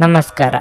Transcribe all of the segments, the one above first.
ನಮಸ್ಕಾರ.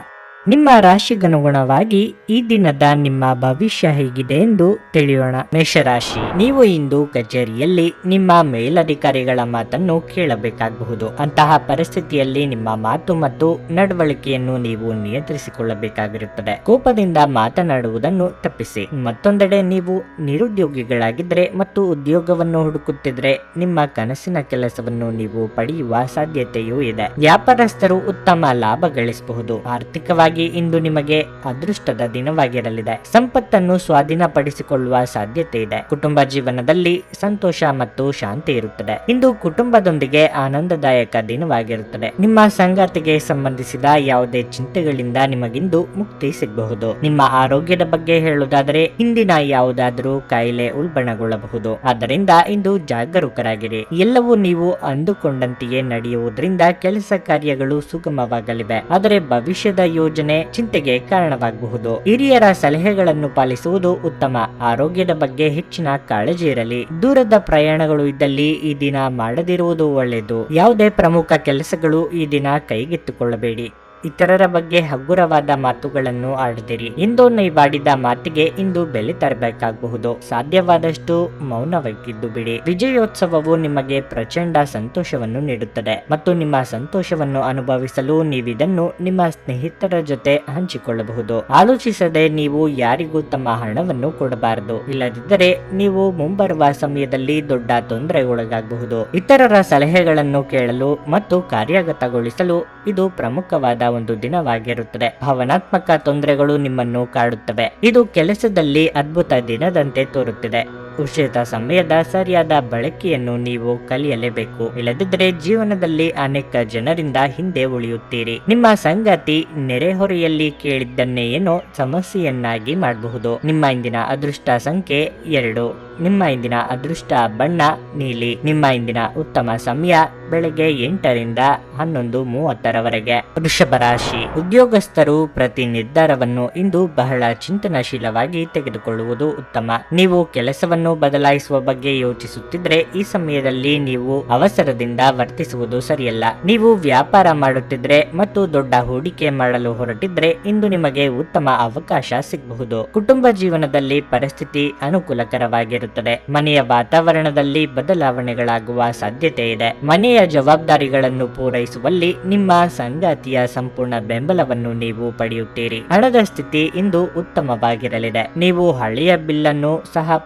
ನಿಮ್ಮ ರಾಶಿಗನುಗುಣವಾಗಿ ಈ ದಿನದ ನಿಮ್ಮ ಭವಿಷ್ಯ ಹೇಗಿದೆ ಎಂದು ತಿಳಿಯೋಣ. ಮೇಷರಾಶಿ. ನೀವು ಇಂದು ಕಚೇರಿಯಲ್ಲಿ ನಿಮ್ಮ ಮೇಲಧಿಕಾರಿಗಳ ಮಾತನ್ನು ಕೇಳಬೇಕಾಗಬಹುದು. ಅಂತಹ ಪರಿಸ್ಥಿತಿಯಲ್ಲಿ ನಿಮ್ಮ ಮಾತು ಮತ್ತು ನಡವಳಿಕೆಯನ್ನು ನೀವು ನಿಯಂತ್ರಿಸಿಕೊಳ್ಳಬೇಕಾಗಿರುತ್ತದೆ. ಕೋಪದಿಂದ ಮಾತನಾಡುವುದನ್ನು ತಪ್ಪಿಸಿ. ಮತ್ತೊಂದೆಡೆ ನೀವು ನಿರುದ್ಯೋಗಿಗಳಾಗಿದ್ದರೆ ಮತ್ತು ಉದ್ಯೋಗವನ್ನು ಹುಡುಕುತ್ತಿದ್ರೆ ನಿಮ್ಮ ಕನಸಿನ ಕೆಲಸವನ್ನು ನೀವು ಪಡೆಯುವ ಸಾಧ್ಯತೆಯೂ ಇದೆ. ವ್ಯಾಪಾರಸ್ಥರು ಉತ್ತಮ ಲಾಭ ಗಳಿಸಬಹುದು. ಆರ್ಥಿಕವಾಗಿ ಇಂದು ನಿಮಗೆ ಅದೃಷ್ಟದ ದಿನವಾಗಿರಲಿದೆ. ಸಂಪತ್ತನ್ನು ಸ್ವಾಧೀನಪಡಿಸಿಕೊಳ್ಳುವ ಸಾಧ್ಯತೆ ಇದೆ. ಕುಟುಂಬ ಜೀವನದಲ್ಲಿ ಸಂತೋಷ ಮತ್ತು ಶಾಂತಿ ಇರುತ್ತದೆ. ಇಂದು ಕುಟುಂಬದೊಂದಿಗೆ ಆನಂದದಾಯಕ ದಿನವಾಗಿರುತ್ತದೆ. ನಿಮ್ಮ ಸಂಗಾತಿಗೆ ಸಂಬಂಧಿಸಿದ ಯಾವುದೇ ಚಿಂತೆಗಳಿಂದ ನಿಮಗಿಂದು ಮುಕ್ತಿ ಸಿಗಬಹುದು. ನಿಮ್ಮ ಆರೋಗ್ಯದ ಬಗ್ಗೆ ಹೇಳುವುದಾದರೆ, ಇಂದಿನ ಯಾವುದಾದರೂ ಕಾಯಿಲೆ ಉಲ್ಬಣಗೊಳ್ಳಬಹುದು. ಆದ್ದರಿಂದ ಇಂದು ಜಾಗರೂಕರಾಗಿರಿ. ಎಲ್ಲವೂ ನೀವು ಅಂದುಕೊಂಡಂತೆಯೇ ನಡೆಯುವುದರಿಂದ ಕೆಲಸ ಕಾರ್ಯಗಳು ಸುಗಮವಾಗಲಿವೆ. ಆದರೆ ಭವಿಷ್ಯದ ಯೋಜನೆ ಚಿಂತೆಗೆ ಕಾರಣವಾಗಬಹುದು. ಹಿರಿಯರ ಸಲಹೆಗಳನ್ನು ಪಾಲಿಸುವುದು ಉತ್ತಮ. ಆರೋಗ್ಯದ ಬಗ್ಗೆ ಹೆಚ್ಚಿನ ಕಾಳಜಿ ಇರಲಿ. ದೂರದ ಪ್ರಯಾಣಗಳು ಇದ್ದಲ್ಲಿ ಈ ದಿನ ಮಾಡದಿರುವುದು ಒಳ್ಳೆಯದು. ಯಾವುದೇ ಪ್ರಮುಖ ಕೆಲಸಗಳು ಈ ದಿನ ಕೈಗೆತ್ತಿಕೊಳ್ಳಬೇಡಿ. ಇತರರ ಬಗ್ಗೆ ಹಗುರವಾದ ಮಾತುಗಳನ್ನು ಆಡದಿರಿ. ಇಂದು ನೀವಾಡಿದ ಮಾತಿಗೆ ಇಂದು ಬೆಲೆ ತರಬೇಕಾಗಬಹುದು. ಸಾಧ್ಯವಾದಷ್ಟು ಮೌನವಾಗಿದ್ದು ಬಿಡಿ. ವಿಜಯೋತ್ಸವವು ನಿಮಗೆ ಪ್ರಚಂಡ ಸಂತೋಷವನ್ನು ನೀಡುತ್ತದೆ ಮತ್ತು ನಿಮ್ಮ ಸಂತೋಷವನ್ನು ಅನುಭವಿಸಲು ನೀವಿದನ್ನು ನಿಮ್ಮ ಸ್ನೇಹಿತರ ಜೊತೆ ಹಂಚಿಕೊಳ್ಳಬಹುದು. ಆಲೋಚಿಸದೆ ನೀವು ಯಾರಿಗೂ ತಮ್ಮ ಹಣವನ್ನು ಕೊಡಬಾರದು. ಇಲ್ಲದಿದ್ದರೆ ನೀವು ಮುಂಬರುವ ಸಮಯದಲ್ಲಿ ದೊಡ್ಡ ತೊಂದರೆ ಒಳಗಾಗಬಹುದು ಇತರರ ಸಲಹೆಗಳನ್ನು ಕೇಳಲು ಮತ್ತು ಕಾರ್ಯಗತಗೊಳಿಸಲು ಇದು ಪ್ರಮುಖವಾದ ಒಂದು ದಿನವಾಗಿರುತ್ತದೆ. ಭಾವನಾತ್ಮಕ ತೊಂದರೆಗಳು ನಿಮ್ಮನ್ನು ಕಾಡುತ್ತವೆ. ಇದು ಕೆಲಸದಲ್ಲಿ ಅದ್ಭುತ ದಿನದಂತೆ ತೋರುತ್ತಿದೆ. ಉಚಿತ ಸಮಯದ ಸರಿಯಾದ ಬಳಕೆಯನ್ನು ನೀವು ಕಲಿಯಲೇಬೇಕು. ಇಲ್ಲದಿದ್ದರೆ ಜೀವನದಲ್ಲಿ ಅನೇಕ ಜನರಿಂದ ಹಿಂದೆ ಉಳಿಯುತ್ತೀರಿ. ನಿಮ್ಮ ಸಂಗತಿ ನೆರೆಹೊರೆಯಲ್ಲಿ ಕೇಳಿದ್ದನ್ನೇ ಏನೋ ಸಮಸ್ಯೆಯನ್ನಾಗಿ ಮಾಡಬಹುದು. ನಿಮ್ಮ ಇಂದಿನ ಅದೃಷ್ಟ ಸಂಖ್ಯೆ ಎರಡು. ನಿಮ್ಮ ಇಂದಿನ ಅದೃಷ್ಟ ಬಣ್ಣ ನೀಲಿ. ನಿಮ್ಮ ಇಂದಿನ ಉತ್ತಮ ಸಮಯ ಬೆಳಗ್ಗೆ ಎಂಟರಿಂದ ಹನ್ನೊಂದು ಮೂವತ್ತರವರೆಗೆ. ವೃಷಭ ರಾಶಿ. ಉದ್ಯೋಗಸ್ಥರು ಪ್ರತಿ ನಿರ್ಧಾರವನ್ನು ಇಂದು ಬಹಳ ಚಿಂತನಶೀಲವಾಗಿ ತೆಗೆದುಕೊಳ್ಳುವುದು ಉತ್ತಮ. ನೀವು ಕೆಲಸವನ್ನು ಬದಲಾಯಿಸುವ ಬಗ್ಗೆ ಯೋಚಿಸುತ್ತಿದ್ರೆ ಈ ಸಮಯದಲ್ಲಿ ನೀವು ಅವಸರದಿಂದ ವರ್ತಿಸುವುದು ಸರಿಯಲ್ಲ. ನೀವು ವ್ಯಾಪಾರ ಮಾಡುತ್ತಿದ್ರೆ ಮತ್ತು ದೊಡ್ಡ ಹೂಡಿಕೆ ಮಾಡಲು ಹೊರಟಿದ್ರೆ ಇಂದು ನಿಮಗೆ ಉತ್ತಮ ಅವಕಾಶ ಸಿಗಬಹುದು. ಕುಟುಂಬ ಜೀವನದಲ್ಲಿ ಪರಿಸ್ಥಿತಿ ಅನುಕೂಲಕರವಾಗಿರುತ್ತದೆ. ಮನೆಯ ವಾತಾವರಣದಲ್ಲಿ ಬದಲಾವಣೆಗಳಾಗುವ ಸಾಧ್ಯತೆ ಇದೆ. ಮನೆಯ ಜವಾಬ್ದಾರಿಗಳನ್ನು ಪೂರೈಸುವಲ್ಲಿ ನಿಮ್ಮ ಸಂಗಾತಿಯ ಸಂಪೂರ್ಣ ಬೆಂಬಲವನ್ನು ನೀವು ಪಡೆಯುತ್ತೀರಿ. ಹಣದ ಸ್ಥಿತಿ ಇಂದು ಉತ್ತಮವಾಗಿರಲಿದೆ. ನೀವು ಹಳೆಯ ಬಿಲ್ಲನ್ನು ಸಹ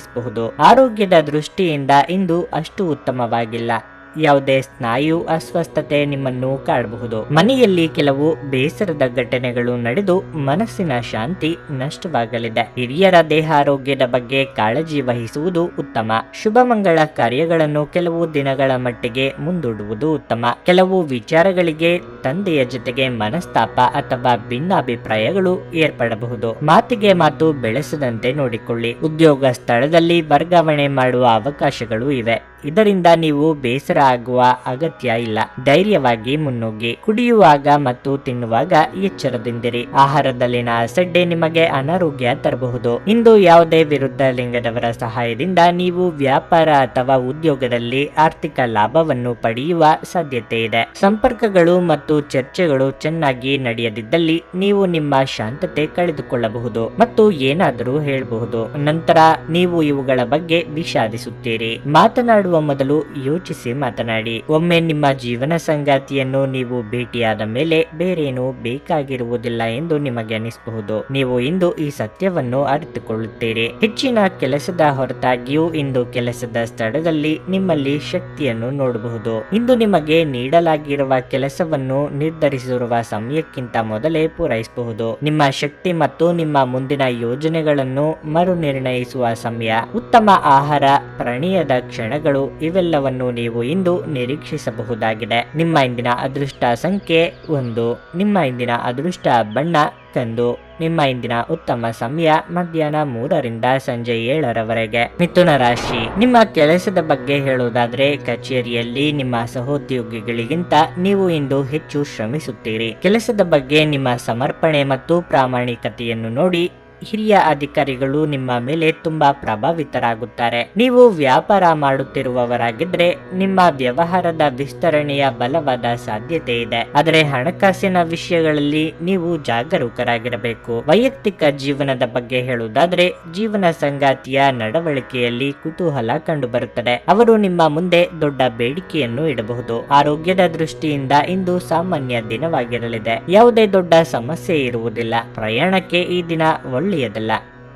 ಪಾವತಿಸಬಹುದು ಆರೋಗ್ಯದ ದೃಷ್ಟಿಯಿಂದ ಇಂದು ಅಷ್ಟು ಉತ್ತಮವಾಗಿಲ್ಲ. ಯಾವುದೇ ಸ್ನಾಯು ಅಸ್ವಸ್ಥತೆ ನಿಮ್ಮನ್ನು ಕಾಡಬಹುದು. ಮನೆಯಲ್ಲಿ ಕೆಲವು ಬೇಸರದ ಘಟನೆಗಳು ನಡೆದು ಮನಸ್ಸಿನ ಶಾಂತಿ ನಷ್ಟವಾಗಲಿದೆ. ಹಿರಿಯರ ದೇಹ ಆರೋಗ್ಯದ ಬಗ್ಗೆ ಕಾಳಜಿ ವಹಿಸುವುದು ಉತ್ತಮ. ಶುಭ ಮಂಗಳ ಕಾರ್ಯಗಳನ್ನು ಕೆಲವು ದಿನಗಳ ಮಟ್ಟಿಗೆ ಮುಂದೂಡುವುದು ಉತ್ತಮ. ಕೆಲವು ವಿಚಾರಗಳಿಗೆ ತಂದೆಯ ಜೊತೆಗೆ ಮನಸ್ತಾಪ ಅಥವಾ ಭಿನ್ನಾಭಿಪ್ರಾಯಗಳು ಏರ್ಪಡಬಹುದು. ಮಾತಿಗೆ ಮಾತು ಬೆಳೆಸದಂತೆ ನೋಡಿಕೊಳ್ಳಿ. ಉದ್ಯೋಗ ಸ್ಥಳದಲ್ಲಿ ವರ್ಗಾವಣೆ ಮಾಡುವ ಅವಕಾಶಗಳು ಇವೆ. ಇದರಿಂದ ನೀವು ಬೇಸರ ಆಗುವ ಅಗತ್ಯ ಇಲ್ಲ. ಧೈರ್ಯವಾಗಿ ಮುನ್ನುಗ್ಗಿ ಕುಡಿಯುವಾಗ ಮತ್ತು ತಿನ್ನುವಾಗ ಎಚ್ಚರದಿಂದಿರಿ. ಆಹಾರದಲ್ಲಿನ ಸಡ್ಡೆ ನಿಮಗೆ ಅನಾರೋಗ್ಯ ತರಬಹುದು. ಇಂದು ಯಾವುದೇ ವಿರುದ್ಧ ಲಿಂಗದವರ ಸಹಾಯದಿಂದ ನೀವು ವ್ಯಾಪಾರ ಅಥವಾ ಉದ್ಯೋಗದಲ್ಲಿ ಆರ್ಥಿಕ ಲಾಭವನ್ನು ಪಡೆಯುವ ಸಾಧ್ಯತೆ ಇದೆ. ಸಂಪರ್ಕಗಳು ಮತ್ತು ಚರ್ಚೆಗಳು ಚೆನ್ನಾಗಿ ನಡೆಯದಿದ್ದಲ್ಲಿ ನೀವು ನಿಮ್ಮ ಶಾಂತತೆ ಕಳೆದುಕೊಳ್ಳಬಹುದು ಮತ್ತು ಏನಾದರೂ ಹೇಳಬಹುದು. ನಂತರ ನೀವು ಇವುಗಳ ಬಗ್ಗೆ ವಿಷಾದಿಸುತ್ತೀರಿ. ಮಾತನಾಡುವ ಮೊದಲು ಯೋಚಿಸಿ ಮಾತನಾಡಿ ಒಮ್ಮೆ ನಿಮ್ಮ ಜೀವನ ಸಂಗಾತಿಯನ್ನು ನೀವು ಭೇಟಿಯಾದ ಮೇಲೆ ಬೇರೇನೂ ಬೇಕಾಗಿರುವುದಿಲ್ಲ ಎಂದು ನಿಮಗೆ ಅನಿಸಬಹುದು. ನೀವು ಇಂದು ಈ ಸತ್ಯವನ್ನು ಅರಿತುಕೊಳ್ಳುತ್ತೀರಿ. ಹೆಚ್ಚಿನ ಕೆಲಸದ ಹೊರತಾಗಿಯೂ ಇಂದು ಕೆಲಸದ ಸ್ಥಳದಲ್ಲಿ ನಿಮ್ಮಲ್ಲಿ ಶಕ್ತಿಯನ್ನು ನೋಡಬಹುದು. ಇಂದು ನಿಮಗೆ ನೀಡಲಾಗಿರುವ ಕೆಲಸವನ್ನು ನಿರ್ಧರಿಸಿರುವ ಸಮಯಕ್ಕಿಂತ ಮೊದಲೇ ಪೂರೈಸಬಹುದು. ನಿಮ್ಮ ಶಕ್ತಿ ಮತ್ತು ನಿಮ್ಮ ಮುಂದಿನ ಯೋಜನೆಗಳನ್ನು ಮರು ನಿರ್ಣಯಿಸುವ ಸಮಯ, ಉತ್ತಮ ಆಹಾರ, ಪ್ರಣಯದ ಕ್ಷಣಗಳು ಇವೆಲ್ಲವನ್ನು ನೀವು ಇಂದು ನಿರೀಕ್ಷಿಸಬಹುದಾಗಿದೆ. ನಿಮ್ಮ ಇಂದಿನ ಅದೃಷ್ಟ ಸಂಖ್ಯೆ ಒಂದು. ನಿಮ್ಮ ಇಂದಿನ ಅದೃಷ್ಟ ಬಣ್ಣ ಕಂದು ನಿಮ್ಮ ಇಂದಿನ ಉತ್ತಮ ಸಮಯ ಮಧ್ಯಾಹ್ನ ಮೂರರಿಂದ ಸಂಜೆ ಏಳರವರೆಗೆ. ಮಿಥುನ ರಾಶಿ. ನಿಮ್ಮ ಕೆಲಸದ ಬಗ್ಗೆ ಹೇಳುವುದಾದ್ರೆ, ಕಚೇರಿಯಲ್ಲಿ ನಿಮ್ಮ ಸಹೋದ್ಯೋಗಿಗಳಿಗಿಂತ ನೀವು ಇಂದು ಹೆಚ್ಚು ಶ್ರಮಿಸುತ್ತೀರಿ. ಕೆಲಸದ ಬಗ್ಗೆ ನಿಮ್ಮ ಸಮರ್ಪಣೆ ಮತ್ತು ಪ್ರಾಮಾಣಿಕತೆಯನ್ನು ನೋಡಿ ಹಿರಿಯ ಅಧಿಕಾರಿಗಳು ನಿಮ್ಮ ಮೇಲೆ ತುಂಬಾ ಪ್ರಭಾವಿತರಾಗುತ್ತಾರೆ. ನೀವು ವ್ಯಾಪಾರ ಮಾಡುತ್ತಿರುವವರಾಗಿದ್ರೆ ನಿಮ್ಮ ವ್ಯವಹಾರದ ವಿಸ್ತರಣೆಯ ಬಲವಾದ ಸಾಧ್ಯತೆ ಇದೆ. ಆದರೆ ಹಣಕಾಸಿನ ವಿಷಯಗಳಲ್ಲಿ ನೀವು ಜಾಗರೂಕರಾಗಿರಬೇಕು. ವೈಯಕ್ತಿಕ ಜೀವನದ ಬಗ್ಗೆ ಹೇಳುವುದಾದ್ರೆ ಜೀವನ ಸಂಗಾತಿಯ ನಡವಳಿಕೆಯಲ್ಲಿ ಕುತೂಹಲ ಕಂಡುಬರುತ್ತದೆ. ಅವರು ನಿಮ್ಮ ಮುಂದೆ ದೊಡ್ಡ ಬೇಡಿಕೆಯನ್ನು ಇಡಬಹುದು. ಆರೋಗ್ಯದ ದೃಷ್ಟಿಯಿಂದ ಇಂದು ಸಾಮಾನ್ಯ ದಿನವಾಗಿರಲಿದೆ. ಯಾವುದೇ ದೊಡ್ಡ ಸಮಸ್ಯೆ ಇರುವುದಿಲ್ಲ. ಪ್ರಯಾಣಕ್ಕೆ ಈ ದಿನ ಒಳ್ಳೆಯದಲ್ಲ.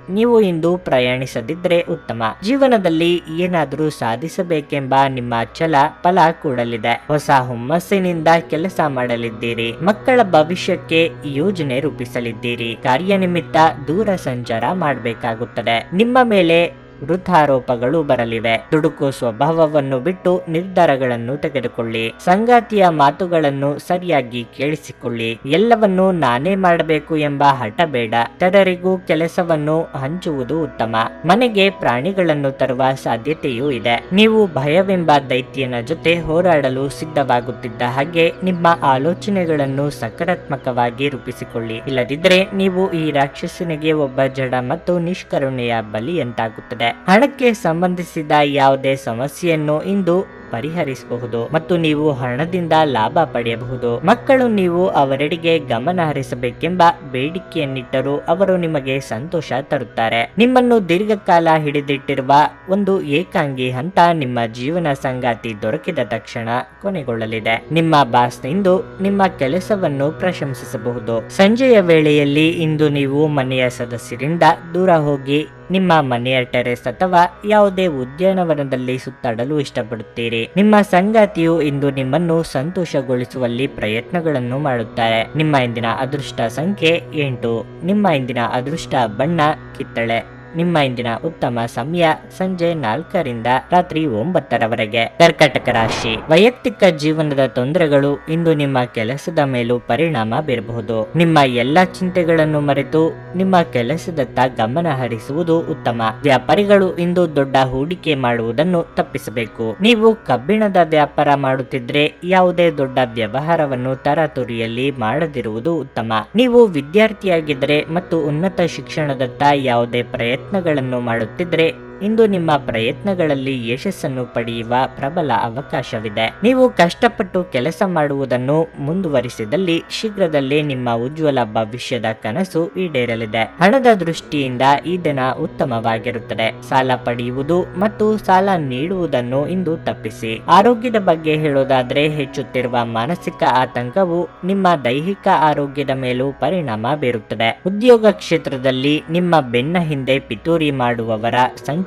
ನೀವು ಇಂದು ಪ್ರಯಾಣಿಸದಿದ್ರೆ ಉತ್ತಮ. ಜೀವನದಲ್ಲಿ ಏನಾದರೂ ಸಾಧಿಸಬೇಕೆಂಬ ನಿಮ್ಮ ಛಲ ಫಲ ಕೂಡಲಿದೆ. ಹೊಸ ಹುಮ್ಮಸ್ಸಿನಿಂದ ಕೆಲಸ ಮಾಡಲಿದ್ದೀರಿ. ಮಕ್ಕಳ ಭವಿಷ್ಯಕ್ಕೆ ಯೋಜನೆ ರೂಪಿಸಲಿದ್ದೀರಿ. ಕಾರ್ಯನಿಮಿತ್ತ ದೂರ ಸಂಚಾರ ಮಾಡಬೇಕಾಗುತ್ತದೆ. ನಿಮ್ಮ ಮೇಲೆ ವೃದ್ಧಾರೋಪಗಳು ಬರಲಿವೆ. ದುಡುಕು ಸ್ವಭಾವವನ್ನು ಬಿಟ್ಟು ನಿರ್ಧಾರಗಳನ್ನು ತೆಗೆದುಕೊಳ್ಳಿ. ಸಂಗಾತಿಯ ಮಾತುಗಳನ್ನು ಸರಿಯಾಗಿ ಕೇಳಿಸಿಕೊಳ್ಳಿ. ಎಲ್ಲವನ್ನೂ ನಾನೇ ಮಾಡಬೇಕು ಎಂಬ ಹಠ ಬೇಡ. ತದರಿಗೂ ಕೆಲಸವನ್ನು ಹಂಚುವುದು ಉತ್ತಮ. ಮನೆಗೆ ಪ್ರಾಣಿಗಳನ್ನು ತರುವ ಸಾಧ್ಯತೆಯೂ ಇದೆ. ನೀವು ಭಯವೆಂಬ ದೈತ್ಯನ ಜೊತೆ ಹೋರಾಡಲು ಸಿದ್ಧವಾಗುತ್ತಿದ್ದ ಹಾಗೆ ನಿಮ್ಮ ಆಲೋಚನೆಗಳನ್ನು ಸಕಾರಾತ್ಮಕವಾಗಿ ರೂಪಿಸಿಕೊಳ್ಳಿ. ಇಲ್ಲದಿದ್ದರೆ ನೀವು ಈ ರಾಕ್ಷಸನಿಗೆ ಒಬ್ಬ ಜಡ ಮತ್ತು ನಿಷ್ಕರುಣೆಯ ಬಲಿಯಂತಾಗುತ್ತದೆ ಹಣಕ್ಕೆ ಸಂಬಂಧಿಸಿದ ಯಾವುದೇ ಸಮಸ್ಯೆಯನ್ನು ಇಂದು ಪರಿಹರಿಸಬಹುದು ಮತ್ತು ನೀವು ಹಣದಿಂದ ಲಾಭ ಪಡೆಯಬಹುದು. ಮಕ್ಕಳು ನೀವು ಅವರೆಡೆಗೆ ಗಮನ ಹರಿಸಬೇಕೆಂಬ ಬೇಡಿಕೆಯನ್ನಿಟ್ಟರೂ ಅವರು ನಿಮಗೆ ಸಂತೋಷ ತರುತ್ತಾರೆ. ನಿಮ್ಮನ್ನು ದೀರ್ಘಕಾಲ ಹಿಡಿದಿಟ್ಟಿರುವ ಒಂದು ಏಕಾಂಗಿ ಹಂತ ನಿಮ್ಮ ಜೀವನ ಸಂಗಾತಿ ದೊರಕಿದ ತಕ್ಷಣ ಕೊನೆಗೊಳ್ಳಲಿದೆ. ನಿಮ್ಮ ಬಾಸ್ ಇಂದು ನಿಮ್ಮ ಕೆಲಸವನ್ನು ಪ್ರಶಂಸಿಸಬಹುದು. ಸಂಜೆಯ ವೇಳೆಯಲ್ಲಿ ಇಂದು ನೀವು ಮನೆಯ ಸದಸ್ಯರಿಂದ ದೂರ ಹೋಗಿ ನಿಮ್ಮ ಮನೆಯ ಟೆರೆಸ್ ಅಥವಾ ಯಾವುದೇ ಉದ್ಯಾನವನದಲ್ಲಿ ಸುತ್ತಾಡಲು ಇಷ್ಟಪಡುತ್ತೀರಿ. ನಿಮ್ಮ ಸಂಗಾತಿಯು ಇಂದು ನಿಮ್ಮನ್ನು ಸಂತೋಷಗೊಳಿಸುವಲ್ಲಿ ಪ್ರಯತ್ನಗಳನ್ನು ಮಾಡುತ್ತಾರೆ. ನಿಮ್ಮ ಇಂದಿನ ಅದೃಷ್ಟ ಸಂಖ್ಯೆ ಎಂಟು. ನಿಮ್ಮ ಇಂದಿನ ಅದೃಷ್ಟ ಬಣ್ಣ ಕಿತ್ತಳೆ. ನಿಮ್ಮ ಇಂದಿನ ಉತ್ತಮ ಸಮಯ ಸಂಜೆ ನಾಲ್ಕರಿಂದ ರಾತ್ರಿ ಒಂಬತ್ತರವರೆಗೆ. ಕರ್ಕಟಕ ರಾಶಿ. ವೈಯಕ್ತಿಕ ಜೀವನದ ತೊಂದರೆಗಳು ಇಂದು ನಿಮ್ಮ ಕೆಲಸದ ಮೇಲೂ ಪರಿಣಾಮ ಬೀರಬಹುದು. ನಿಮ್ಮ ಎಲ್ಲಾ ಚಿಂತೆಗಳನ್ನು ಮರೆತು ನಿಮ್ಮ ಕೆಲಸದತ್ತ ಗಮನ ಹರಿಸುವುದು ಉತ್ತಮ. ವ್ಯಾಪಾರಿಗಳು ಇಂದು ದೊಡ್ಡ ಹೂಡಿಕೆ ಮಾಡುವುದನ್ನು ತಪ್ಪಿಸಬೇಕು. ನೀವು ಕಬ್ಬಿಣದ ವ್ಯಾಪಾರ ಮಾಡುತ್ತಿದ್ರೆ ಯಾವುದೇ ದೊಡ್ಡ ವ್ಯವಹಾರವನ್ನು ತರಾತುರಿಯಲ್ಲಿ ಮಾಡದಿರುವುದು ಉತ್ತಮ. ನೀವು ವಿದ್ಯಾರ್ಥಿಯಾಗಿದ್ದರೆ ಮತ್ತು ಉನ್ನತ ಶಿಕ್ಷಣದತ್ತ ಯಾವುದೇ ಪ್ರಯತ್ನಗಳನ್ನು ಮಾಡುತ್ತಿದ್ರೆ ಇಂದು ನಿಮ್ಮ ಪ್ರಯತ್ನಗಳಲ್ಲಿ ಯಶಸ್ಸನ್ನು ಪಡೆಯುವ ಪ್ರಬಲ ಅವಕಾಶವಿದೆ. ನೀವು ಕಷ್ಟಪಟ್ಟು ಕೆಲಸ ಮಾಡುವುದನ್ನು ಮುಂದುವರಿಸಿದಲ್ಲಿ ಶೀಘ್ರದಲ್ಲೇ ನಿಮ್ಮ ಉಜ್ವಲ ಭವಿಷ್ಯದ ಕನಸು ಈಡೇರಲಿದೆ. ಹಣದ ದೃಷ್ಟಿಯಿಂದ ಈ ದಿನ ಉತ್ತಮವಾಗಿರುತ್ತದೆ. ಸಾಲ ಪಡೆಯುವುದು ಮತ್ತು ಸಾಲ ನೀಡುವುದನ್ನು ಇಂದು ತಪ್ಪಿಸಿ. ಆರೋಗ್ಯದ ಬಗ್ಗೆ ಹೇಳೋದಾದ್ರೆ ಹೆಚ್ಚುತ್ತಿರುವ ಮಾನಸಿಕ ಆತಂಕವು ನಿಮ್ಮ ದೈಹಿಕ ಆರೋಗ್ಯದ ಮೇಲೂ ಪರಿಣಾಮ ಬೀರುತ್ತದೆ. ಉದ್ಯೋಗ ಕ್ಷೇತ್ರದಲ್ಲಿ ನಿಮ್ಮ ಬೆನ್ನ ಹಿಂದೆ ಪಿತೂರಿ ಮಾಡುವವರ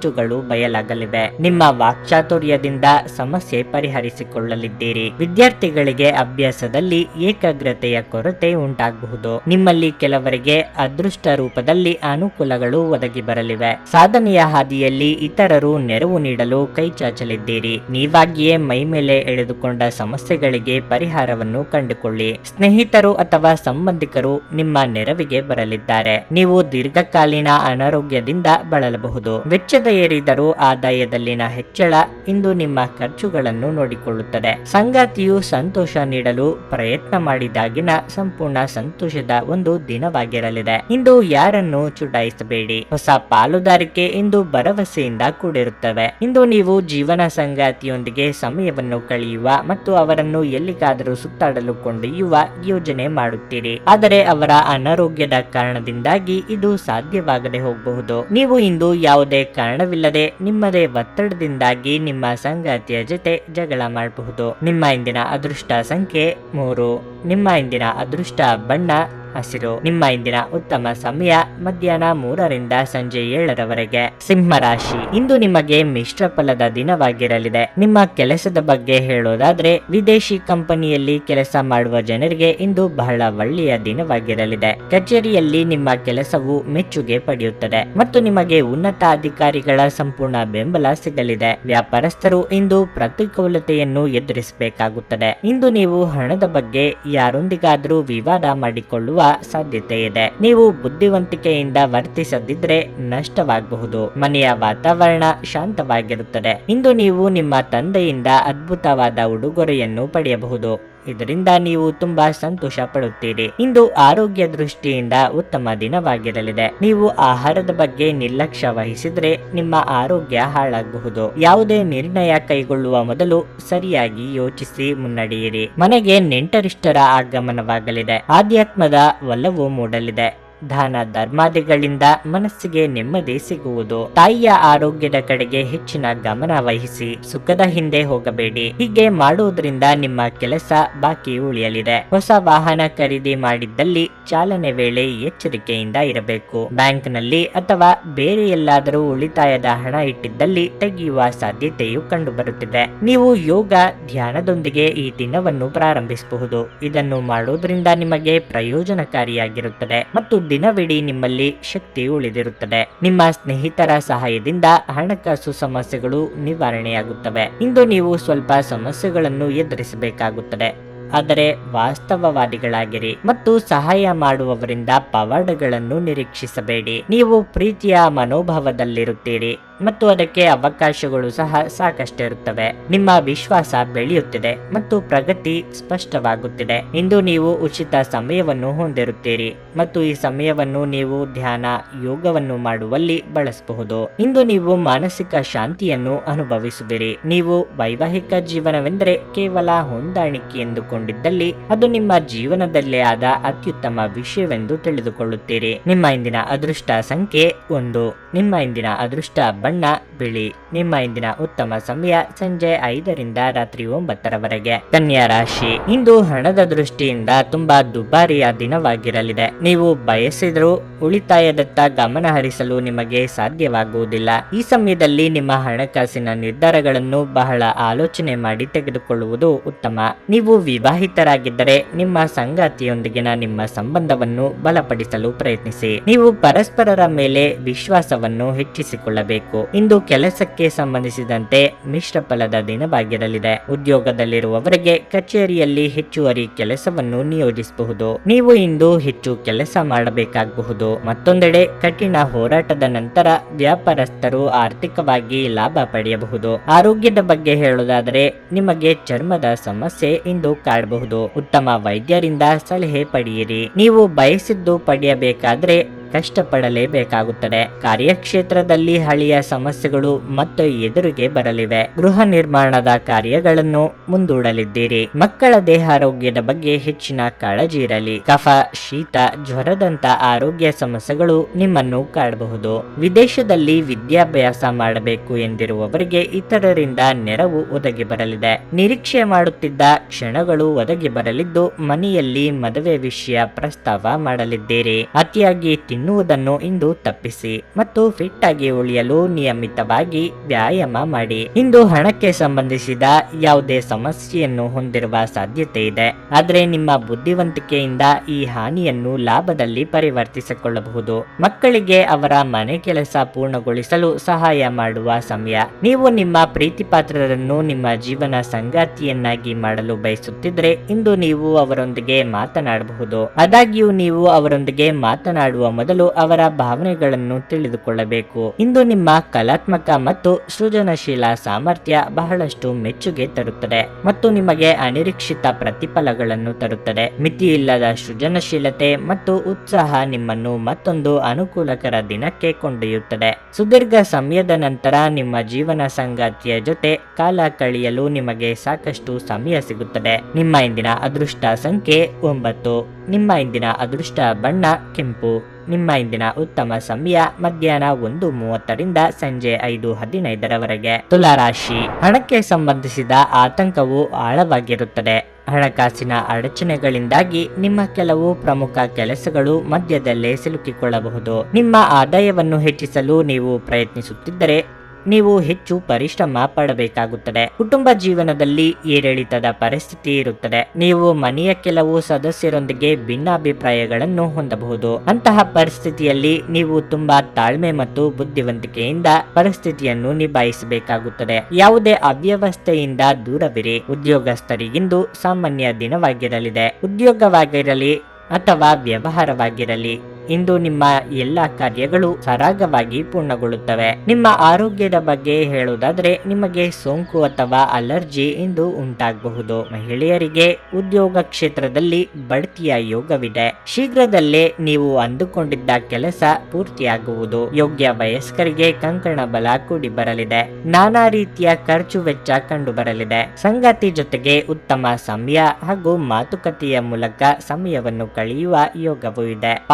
ಸಂಚುಗಳು ಬಯಲಾಗಲಿವೆ. ನಿಮ್ಮ ವಾಕ್ಚಾತುರ್ಯದಿಂದ ಸಮಸ್ಯೆ ಪರಿಹರಿಸಿಕೊಳ್ಳಲಿದ್ದೀರಿ. ವಿದ್ಯಾರ್ಥಿಗಳಿಗೆ ಅಭ್ಯಾಸದಲ್ಲಿ ಏಕಾಗ್ರತೆಯ ಕೊರತೆ ಉಂಟಾಗಬಹುದು. ನಿಮ್ಮಲ್ಲಿ ಕೆಲವರಿಗೆ ಅದೃಷ್ಟ ರೂಪದಲ್ಲಿ ಅನುಕೂಲಗಳು ಒದಗಿ ಬರಲಿವೆ. ಸಾಧನೆಯ ಹಾದಿಯಲ್ಲಿ ಇತರರು ನೆರವು ನೀಡಲು ಕೈಚಾಚಲಿದ್ದೀರಿ ನೀವಾಗಿಯೇ ಮೈ ಮೇಲೆ ಎಳೆದುಕೊಂಡ ಸಮಸ್ಯೆಗಳಿಗೆ ಪರಿಹಾರವನ್ನು ಕಂಡುಕೊಳ್ಳಿ. ಸ್ನೇಹಿತರು ಅಥವಾ ಸಂಬಂಧಿಕರು ನಿಮ್ಮ ನೆರವಿಗೆ ಬರಲಿದ್ದಾರೆ. ನೀವು ದೀರ್ಘಕಾಲೀನ ಅನಾರೋಗ್ಯದಿಂದ ಬಳಲಬಹುದು. ವೆಚ್ಚದ ಏರಿದರೂ ಆದಾಯದಲ್ಲಿನ ಹೆಚ್ಚಳ ಇಂದು ನಿಮ್ಮ ಖರ್ಚುಗಳನ್ನು ನೋಡಿಕೊಳ್ಳುತ್ತದೆ. ಸಂಗಾತಿಯು ಸಂತೋಷ ನೀಡಲು ಪ್ರಯತ್ನ ಮಾಡಿದಾಗಿನ ಸಂಪೂರ್ಣ ಸಂತೋಷದ ಒಂದು ದಿನವಾಗಿರಲಿದೆ. ಇಂದು ಯಾರನ್ನು ಚುಡಾಯಿಸಬೇಡಿ. ಹೊಸ ಪಾಲುದಾರಿಕೆ ಇಂದು ಭರವಸೆಯಿಂದ ಕೂಡಿರುತ್ತವೆ. ಇಂದು ನೀವು ಜೀವನ ಸಂಗಾತಿಯೊಂದಿಗೆ ಸಮಯವನ್ನು ಕಳೆಯುವ ಮತ್ತು ಅವರನ್ನು ಎಲ್ಲಿಗಾದರೂ ಸುತ್ತಾಡಲು ಕೊಂಡೊಯ್ಯುವ ಯೋಜನೆ ಮಾಡುತ್ತೀರಿ. ಆದರೆ ಅವರ ಅನಾರೋಗ್ಯದ ಕಾರಣದಿಂದಾಗಿ ಇದು ಸಾಧ್ಯವಾಗದೆ ಹೋಗಬಹುದು. ನೀವು ಇಂದು ಯಾವುದೇ ಕಾರಣವಿಲ್ಲದೆ ನಿಮ್ಮದೇ ಒತ್ತಡದಿಂದಾಗಿ ನಿಮ್ಮ ಸಂಗಾತಿಯ ಜೊತೆ ಜಗಳ ಮಾಡಬಹುದು. ನಿಮ್ಮ ಇಂದಿನ ಅದೃಷ್ಟ ಸಂಖ್ಯೆ ಮೂರು. ನಿಮ್ಮ ಇಂದಿನ ಅದೃಷ್ಟ ಬಣ್ಣ ಹಸಿರು. ನಿಮ್ಮ ಇಂದಿನ ಉತ್ತಮ ಸಮಯ ಮಧ್ಯಾಹ್ನ ಮೂರರಿಂದ ಸಂಜೆ ಏಳರವರೆಗೆ. ಸಿಂಹ ರಾಶಿ. ಇಂದು ನಿಮಗೆ ಮಿಶ್ರ ಫಲದ ದಿನವಾಗಿರಲಿದೆ. ನಿಮ್ಮ ಕೆಲಸದ ಬಗ್ಗೆ ಹೇಳೋದಾದ್ರೆ, ವಿದೇಶಿ ಕಂಪನಿಯಲ್ಲಿ ಕೆಲಸ ಮಾಡುವ ಜನರಿಗೆ ಇಂದು ಬಹಳ ಒಳ್ಳೆಯ ದಿನವಾಗಿರಲಿದೆ. ಕಚೇರಿಯಲ್ಲಿ ನಿಮ್ಮ ಕೆಲಸವು ಮೆಚ್ಚುಗೆ ಪಡೆಯುತ್ತದೆ ಮತ್ತು ನಿಮಗೆ ಉನ್ನತ ಅಧಿಕಾರಿಗಳ ಸಂಪೂರ್ಣ ಬೆಂಬಲ ಸಿಗಲಿದೆ. ವ್ಯಾಪಾರಸ್ಥರು ಇಂದು ಪ್ರತಿಕೂಲತೆಯನ್ನು ಎದುರಿಸಬೇಕಾಗುತ್ತದೆ. ಇಂದು ನೀವು ಹಣದ ಬಗ್ಗೆ ಯಾರೊಂದಿಗಾದರೂ ವಿವಾದ ಮಾಡಿಕೊಳ್ಳುವ ಸಾಧ್ಯತೆ ಇದೆ ನೀವು ಬುದ್ಧಿವಂತಿಕೆಯಿಂದ ವರ್ತಿಸದಿದ್ರೆ ನಷ್ಟವಾಗಬಹುದು. ಮನೆಯ ವಾತಾವರಣ ಶಾಂತವಾಗಿರುತ್ತದೆ. ಇಂದು ನೀವು ನಿಮ್ಮ ತಂದೆಯಿಂದ ಅದ್ಭುತವಾದ ಉಡುಗೊರೆಯನ್ನು ಪಡೆಯಬಹುದು. ಇದರಿಂದ ನೀವು ತುಂಬಾ ಸಂತೋಷ ಪಡುತ್ತೀರಿ. ಇಂದು ಆರೋಗ್ಯ ದೃಷ್ಟಿಯಿಂದ ಉತ್ತಮ ದಿನವಾಗಿರಲಿದೆ. ನೀವು ಆಹಾರದ ಬಗ್ಗೆ ನಿರ್ಲಕ್ಷ್ಯ ವಹಿಸಿದ್ರೆ ನಿಮ್ಮ ಆರೋಗ್ಯ ಹಾಳಾಗಬಹುದು. ಯಾವುದೇ ನಿರ್ಣಯ ಕೈಗೊಳ್ಳುವ ಮೊದಲು ಸರಿಯಾಗಿ ಯೋಚಿಸಿ ಮುನ್ನಡೆಯಿರಿ. ಮನೆಗೆ ನೆಂಟರಿಷ್ಟರ ಆಗಮನವಾಗಲಿದೆ. ಆಧ್ಯಾತ್ಮದ ಒಲವು ಮೂಡಲಿದೆ. ದಾನ ಧರ್ಮಾದಿಗಳಿಂದ ಮನಸ್ಸಿಗೆ ನೆಮ್ಮದಿ ಸಿಗುವುದು. ತಾಯಿಯ ಆರೋಗ್ಯದ ಕಡೆಗೆ ಹೆಚ್ಚಿನ ಗಮನ ವಹಿಸಿ. ಸುಖದ ಹಿಂದೆ ಹೋಗಬೇಡಿ. ಹೀಗೆ ಮಾಡುವುದರಿಂದ ನಿಮ್ಮ ಕೆಲಸ ಬಾಕಿ ಉಳಿಯಲಿದೆ. ಹೊಸ ವಾಹನ ಖರೀದಿ ಮಾಡಿದ್ದಲ್ಲಿ ಚಾಲನೆ ವೇಳೆ ಎಚ್ಚರಿಕೆಯಿಂದ ಇರಬೇಕು. ಬ್ಯಾಂಕ್ನಲ್ಲಿ ಅಥವಾ ಬೇರೆ ಎಲ್ಲಾದರೂ ಉಳಿತಾಯದ ಹಣ ಇಟ್ಟಿದ್ದಲ್ಲಿ ತೆಗೆಯುವ ಸಾಧ್ಯತೆಯು ಕಂಡುಬರುತ್ತಿದೆ. ನೀವು ಯೋಗ ಧ್ಯಾನದೊಂದಿಗೆ ಈ ದಿನವನ್ನು ಪ್ರಾರಂಭಿಸಬಹುದು. ಇದನ್ನು ಮಾಡುವುದರಿಂದ ನಿಮಗೆ ಪ್ರಯೋಜನಕಾರಿಯಾಗಿರುತ್ತದೆ. ಮತ್ತು ದಿನವಿಡೀ ನಿಮ್ಮಲ್ಲಿ ಶಕ್ತಿ ಉಳಿದಿರುತ್ತದೆ. ನಿಮ್ಮ ಸ್ನೇಹಿತರ ಸಹಾಯದಿಂದ ಹಣಕಾಸು ಸಮಸ್ಯೆಗಳು ನಿವಾರಣೆಯಾಗುತ್ತವೆ. ಇಂದು ನೀವು ಸ್ವಲ್ಪ ಸಮಸ್ಯೆಗಳನ್ನು ಎದುರಿಸಬೇಕಾಗುತ್ತದೆ. ಆದರೆ ವಾಸ್ತವವಾದಿಗಳಾಗಿರಿ ಮತ್ತು ಸಹಾಯ ಮಾಡುವವರಿಂದ ಪವಾಡಗಳನ್ನು ನಿರೀಕ್ಷಿಸಬೇಡಿ. ನೀವು ಪ್ರೀತಿಯ ಮನೋಭಾವದಲ್ಲಿರುತ್ತೀರಿ ಮತ್ತು ಅದಕ್ಕೆ ಅವಕಾಶಗಳು ಸಹ ಸಾಕಷ್ಟಿರುತ್ತವೆ. ನಿಮ್ಮ ವಿಶ್ವಾಸ ಬೆಳೆಯುತ್ತಿದೆ ಮತ್ತು ಪ್ರಗತಿ ಸ್ಪಷ್ಟವಾಗುತ್ತಿದೆ. ಇಂದು ನೀವು ಉಚಿತ ಸಮಯವನ್ನು ಹೊಂದಿರುತ್ತೀರಿ ಮತ್ತು ಈ ಸಮಯವನ್ನು ನೀವು ಧ್ಯಾನ, ಯೋಗವನ್ನು ಮಾಡುವಲ್ಲಿ ಬಳಸಬಹುದು. ಇಂದು ನೀವು ಮಾನಸಿಕ ಶಾಂತಿಯನ್ನು ಅನುಭವಿಸುವಿರಿ. ನೀವು ವೈವಾಹಿಕ ಜೀವನವೆಂದರೆ ಕೇವಲ ಹೊಂದಾಣಿಕೆ ಎಂದುಕೊಂಡಿದ್ದಲ್ಲಿ ಅದು ನಿಮ್ಮ ಜೀವನದಲ್ಲೇ ಆದ ಅತ್ಯುತ್ತಮ ವಿಷಯವೆಂದು ತಿಳಿದುಕೊಳ್ಳುತ್ತೀರಿ. ನಿಮ್ಮ ಇಂದಿನ ಅದೃಷ್ಟ ಸಂಖ್ಯೆ ಒಂದು. ನಿಮ್ಮ ಇಂದಿನ ಅದೃಷ್ಟ ಬಣ್ಣ ಬಿಳಿ. ನಿಮ್ಮ ಇಂದಿನ ಉತ್ತಮ ಸಮಯ ಸಂಜೆ ಐದರಿಂದ ರಾತ್ರಿ ಒಂಬತ್ತರವರೆಗೆ. ಕನ್ಯಾ ರಾಶಿ, ಇಂದು ಹಣದ ದೃಷ್ಟಿಯಿಂದ ತುಂಬಾ ದುಬಾರಿಯ ದಿನವಾಗಿರಲಿದೆ. ನೀವು ಬಯಸಿದರೂ ಉಳಿತಾಯದತ್ತ ಗಮನ ಹರಿಸಲು ನಿಮಗೆ ಸಾಧ್ಯವಾಗುವುದಿಲ್ಲ. ಈ ಸಮಯದಲ್ಲಿ ನಿಮ್ಮ ಹಣಕಾಸಿನ ನಿರ್ಧಾರಗಳನ್ನು ಬಹಳ ಆಲೋಚನೆ ಮಾಡಿ ತೆಗೆದುಕೊಳ್ಳುವುದು ಉತ್ತಮ. ನೀವು ವಿವಾಹಿತರಾಗಿದ್ದರೆ ನಿಮ್ಮ ಸಂಗಾತಿಯೊಂದಿಗಿನ ನಿಮ್ಮ ಸಂಬಂಧವನ್ನು ಬಲಪಡಿಸಲು ಪ್ರಯತ್ನಿಸಿ. ನೀವು ಪರಸ್ಪರರ ಮೇಲೆ ವಿಶ್ವಾಸವನ್ನು ಹೆಚ್ಚಿಸಿಕೊಳ್ಳಬೇಕು. ಇಂದು ಕೆಲಸಕ್ಕೆ ಸಂಬಂಧಿಸಿದಂತೆ ಮಿಶ್ರ ಫಲದ ದಿನವಾಗಿರಲಿದೆ. ಉದ್ಯೋಗದಲ್ಲಿರುವವರಿಗೆ ಕಚೇರಿಯಲ್ಲಿ ಹೆಚ್ಚುವರಿ ಕೆಲಸವನ್ನು ನಿಯೋಜಿಸಬಹುದು. ನೀವು ಇಂದು ಹೆಚ್ಚು ಕೆಲಸ ಮಾಡಬೇಕಾಗಬಹುದು. ಮತ್ತೊಂದೆಡೆ ಕಠಿಣ ಹೋರಾಟದ ನಂತರ ವ್ಯಾಪಾರಸ್ಥರು ಆರ್ಥಿಕವಾಗಿ ಲಾಭ ಪಡೆಯಬಹುದು. ಆರೋಗ್ಯದ ಬಗ್ಗೆ ಹೇಳುವುದಾದರೆ ನಿಮಗೆ ಚರ್ಮದ ಸಮಸ್ಯೆ ಇಂದು ಕಾಡಬಹುದು ಉತ್ತಮ ವೈದ್ಯರಿಂದ ಸಲಹೆ ಪಡೆಯಿರಿ. ನೀವು ಬಯಸಿದ್ದು ಪಡೆಯಬೇಕಾದ್ರೆ ಕಷ್ಟಪಡಲೇಬೇಕಾಗುತ್ತದೆ. ಕಾರ್ಯಕ್ಷೇತ್ರದಲ್ಲಿ ಹಳೆಯ ಸಮಸ್ಯೆಗಳು ಮತ್ತೆ ಎದುರಿಗೆ ಬರಲಿವೆ. ಗೃಹ ನಿರ್ಮಾಣದ ಕಾರ್ಯಗಳನ್ನು ಮುಂದೂಡಲಿದ್ದೀರಿ. ಮಕ್ಕಳ ದೇಹಾರೋಗ್ಯದ ಬಗ್ಗೆ ಹೆಚ್ಚಿನ ಕಾಳಜಿ ಇರಲಿ. ಕಫ, ಶೀತ, ಜ್ವರದಂತ ಆರೋಗ್ಯ ಸಮಸ್ಯೆಗಳು ನಿಮ್ಮನ್ನು ಕಾಡಬಹುದು. ವಿದೇಶದಲ್ಲಿ ವಿದ್ಯಾಭ್ಯಾಸ ಮಾಡಬೇಕು ಎಂದಿರುವವರಿಗೆ ಇತರರಿಂದ ನೆರವು ಒದಗಿ ಬರಲಿದೆ. ನಿರೀಕ್ಷೆ ಮಾಡುತ್ತಿದ್ದ ಕ್ಷಣಗಳು ಒದಗಿ ಬರಲಿದ್ದು ಮನೆಯಲ್ಲಿ ಮದುವೆ ವಿಷಯ ಪ್ರಸ್ತಾವ ಮಾಡಲಿದ್ದೀರಿ. ಅತಿಯಾಗಿ ತಿನ್ನುವುದನ್ನು ಇಂದು ತಪ್ಪಿಸಿ ಮತ್ತು ಫಿಟ್ ಆಗಿ ಉಳಿಯಲು ನಿಯಮಿತವಾಗಿ ವ್ಯಾಯಾಮ ಮಾಡಿ. ಇಂದು ಹಣಕ್ಕೆ ಸಂಬಂಧಿಸಿದ ಯಾವುದೇ ಸಮಸ್ಯೆಯನ್ನು ಹೊಂದಿರುವ ಸಾಧ್ಯತೆ ಇದೆ. ಆದರೆ ನಿಮ್ಮ ಬುದ್ಧಿವಂತಿಕೆಯಿಂದ ಈ ಹಾನಿಯನ್ನು ಲಾಭದಲ್ಲಿ ಪರಿವರ್ತಿಸಿಕೊಳ್ಳಬಹುದು. ಮಕ್ಕಳಿಗೆ ಅವರ ಮನೆ ಕೆಲಸ ಪೂರ್ಣಗೊಳಿಸಲು ಸಹಾಯ ಮಾಡುವ ಸಮಯ. ನೀವು ನಿಮ್ಮ ಪ್ರೀತಿಪಾತ್ರರನ್ನು ನಿಮ್ಮ ಜೀವನ ಸಂಗಾತಿಯನ್ನಾಗಿ ಮಾಡಲು ಬಯಸುತ್ತಿದ್ರೆ ಇಂದು ನೀವು ಅವರೊಂದಿಗೆ ಮಾತನಾಡಬಹುದು. ಆದಾಗ್ಯೂ ನೀವು ಅವರೊಂದಿಗೆ ಮಾತನಾಡುವ ಅವರ ಭಾವನೆಗಳನ್ನು ತಿಳಿದುಕೊಳ್ಳಬೇಕು. ಇಂದು ನಿಮ್ಮ ಕಲಾತ್ಮಕ ಮತ್ತು ಸೃಜನಶೀಲ ಸಾಮರ್ಥ್ಯ ಬಹಳಷ್ಟು ಮೆಚ್ಚುಗೆ ತರುತ್ತದೆ ಮತ್ತು ನಿಮಗೆ ಅನಿರೀಕ್ಷಿತ ಪ್ರತಿಫಲಗಳನ್ನು ತರುತ್ತದೆ. ಮಿತಿಯಿಲ್ಲದ ಸೃಜನಶೀಲತೆ ಮತ್ತು ಉತ್ಸಾಹ ನಿಮ್ಮನ್ನು ಮತ್ತೊಂದು ಅನುಕೂಲಕರ ದಿನಕ್ಕೆ ಕೊಂಡೊಯ್ಯುತ್ತದೆ. ಸುದೀರ್ಘ ಸಮಯದ ನಂತರ ನಿಮ್ಮ ಜೀವನ ಸಂಗಾತಿಯ ಜೊತೆ ಕಾಲ ಕಳೆಯಲು ನಿಮಗೆ ಸಾಕಷ್ಟು ಸಮಯ ಸಿಗುತ್ತದೆ. ನಿಮ್ಮ ಇಂದಿನ ಅದೃಷ್ಟ ಸಂಖ್ಯೆ ಒಂಬತ್ತು. ನಿಮ್ಮ ಇಂದಿನ ಅದೃಷ್ಟ ಬಣ್ಣ ಕೆಂಪು. ನಿಮ್ಮ ಇಂದಿನ ಉತ್ತಮ ಸಮಯ ಮಧ್ಯಾಹ್ನ ಒಂದು ಮೂವತ್ತರಿಂದ ಸಂಜೆ ಐದು ಹದಿನೈದರವರೆಗೆ. ತುಲಾರಾಶಿ. ಹಣಕ್ಕೆ ಸಂಬಂಧಿಸಿದ ಆತಂಕವು ಆಳವಾಗಿರುತ್ತದೆ. ಹಣಕಾಸಿನ ಅಡಚಣೆಗಳಿಂದಾಗಿ ನಿಮ್ಮ ಕೆಲವು ಪ್ರಮುಖ ಕೆಲಸಗಳು ಮಧ್ಯದಲ್ಲೇ ಸಿಲುಕಿಕೊಳ್ಳಬಹುದು. ನಿಮ್ಮ ಆದಾಯವನ್ನು ಹೆಚ್ಚಿಸಲು ನೀವು ಪ್ರಯತ್ನಿಸುತ್ತಿದ್ದರೆ ನೀವು ಹೆಚ್ಚು ಪರಿಶ್ರಮ ಪಡಬೇಕಾಗುತ್ತದೆ ಕುಟುಂಬ ಜೀವನದಲ್ಲಿ ಏರಿಳಿತದ ಪರಿಸ್ಥಿತಿ ಇರುತ್ತದೆ. ನೀವು ಮನೆಯ ಕೆಲವು ಸದಸ್ಯರೊಂದಿಗೆ ಭಿನ್ನಾಭಿಪ್ರಾಯಗಳನ್ನು ಹೊಂದಬಹುದು. ಅಂತಹ ಪರಿಸ್ಥಿತಿಯಲ್ಲಿ ನೀವು ತುಂಬಾ ತಾಳ್ಮೆ ಮತ್ತು ಬುದ್ಧಿವಂತಿಕೆಯಿಂದ ಪರಿಸ್ಥಿತಿಯನ್ನು ನಿಭಾಯಿಸಬೇಕಾಗುತ್ತದೆ. ಯಾವುದೇ ಅವ್ಯವಸ್ಥೆಯಿಂದ ದೂರವಿರಿ. ಉದ್ಯೋಗಸ್ಥರಿಗಿಂದು ಸಾಮಾನ್ಯ ದಿನವಾಗಿರಲಿದೆ. ಉದ್ಯೋಗವಾಗಿರಲಿ ಅಥವಾ ವ್ಯವಹಾರವಾಗಿರಲಿ. ಇಂದು ನಿಮ್ಮ ಎಲ್ಲಾ ಕಾರ್ಯಗಳು ಸರಾಗವಾಗಿ ಪೂರ್ಣಗೊಳ್ಳುತ್ತವೆ. ನಿಮ್ಮ ಆರೋಗ್ಯದ ಬಗ್ಗೆ ಹೇಳುವುದಾದ್ರೆ ನಿಮಗೆ ಸೋಂಕು ಅಥವಾ ಅಲರ್ಜಿ ಇಂದು ಉಂಟಾಗಬಹುದು. ಮಹಿಳೆಯರಿಗೆ ಉದ್ಯೋಗ ಕ್ಷೇತ್ರದಲ್ಲಿ ಬಡ್ತಿಯ ಯೋಗವಿದೆ. ಶೀಘ್ರದಲ್ಲೇ ನೀವು ಅಂದುಕೊಂಡಿದ್ದ ಕೆಲಸ ಪೂರ್ತಿಯಾಗುವುದು. ಯೋಗ್ಯ ವಯಸ್ಕರಿಗೆ ಕಂಕಣ ಬಲ ಕೂಡಿ ಬರಲಿದೆ ನಾನಾ ರೀತಿಯ ಖರ್ಚು ವೆಚ್ಚ ಕಂಡು ಬರಲಿದೆ ಸಂಗಾತಿ ಜೊತೆಗೆ ಉತ್ತಮ ಸಮಯ ಹಾಗೂ ಮಾತುಕತೆಯ ಮೂಲಕ ಸಮಯವನ್ನು ಕಳೆಯುವ ಯೋಗವೂ ಇದೆ.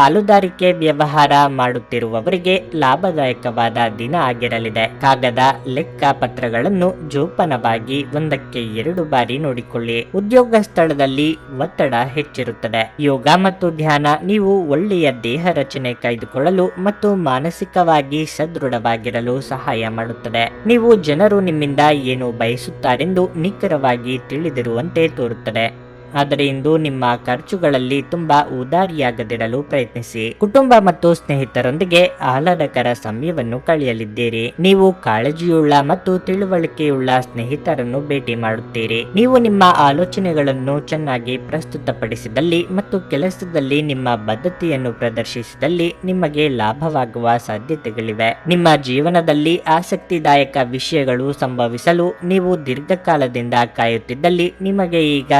ಪಾಲುದಾರಿಕೆ ವ್ಯವಹಾರ ಮಾಡುತ್ತಿರುವವರಿಗೆ ಲಾಭದಾಯಕವಾದ ದಿನ ಆಗಿರಲಿದೆ. ಕಾಗದ, ಲೆಕ್ಕ ಪತ್ರಗಳನ್ನು ಜೋಪಾನವಾಗಿ ಒಂದಕ್ಕೆ ಎರಡು ಬಾರಿ ನೋಡಿಕೊಳ್ಳಿ. ಉದ್ಯೋಗ ಸ್ಥಳದಲ್ಲಿ ಒತ್ತಡ ಹೆಚ್ಚಿರುತ್ತದೆ. ಯೋಗ ಮತ್ತು ಧ್ಯಾನ ನೀವು ಒಳ್ಳೆಯ ದೇಹ ರಚನೆ ಕಾಯ್ದುಕೊಳ್ಳಲು ಮತ್ತು ಮಾನಸಿಕವಾಗಿ ಸದೃಢವಾಗಿರಲು ಸಹಾಯ ಮಾಡುತ್ತದೆ. ನೀವು ಜನರು ನಿಮ್ಮಿಂದ ಏನು ಬಯಸುತ್ತಾರೆಂದು ನಿಖರವಾಗಿ ತಿಳಿದಿರುವಂತೆ ತೋರುತ್ತದೆ. ಆದರೆ ಇಂದು ನಿಮ್ಮ ಖರ್ಚುಗಳಲ್ಲಿ ತುಂಬಾ ಉದಾರಿಯಾಗದಿರಲು ಪ್ರಯತ್ನಿಸಿ. ಕುಟುಂಬ ಮತ್ತು ಸ್ನೇಹಿತರೊಂದಿಗೆ ಆಹ್ಲಾದಕರ ಸಮಯವನ್ನು ಕಳೆಯಲಿದ್ದೀರಿ. ನೀವು ಕಾಳಜಿಯುಳ್ಳ ಮತ್ತು ತಿಳುವಳಿಕೆಯುಳ್ಳ ಸ್ನೇಹಿತರನ್ನು ಭೇಟಿ ಮಾಡುತ್ತೀರಿ. ನೀವು ನಿಮ್ಮ ಆಲೋಚನೆಗಳನ್ನು ಚೆನ್ನಾಗಿ ಪ್ರಸ್ತುತಪಡಿಸಿದಲ್ಲಿ ಮತ್ತು ಕೆಲಸದಲ್ಲಿ ನಿಮ್ಮ ಬದ್ಧತೆಯನ್ನು ಪ್ರದರ್ಶಿಸಿದಲ್ಲಿ ನಿಮಗೆ ಲಾಭವಾಗುವ ಸಾಧ್ಯತೆಗಳಿವೆ. ನಿಮ್ಮ ಜೀವನದಲ್ಲಿ ಆಸಕ್ತಿದಾಯಕ ವಿಷಯಗಳು ಸಂಭವಿಸಲು ನೀವು ದೀರ್ಘಕಾಲದಿಂದ ಕಾಯುತ್ತಿದ್ದಲ್ಲಿ ನಿಮಗೆ ಈಗ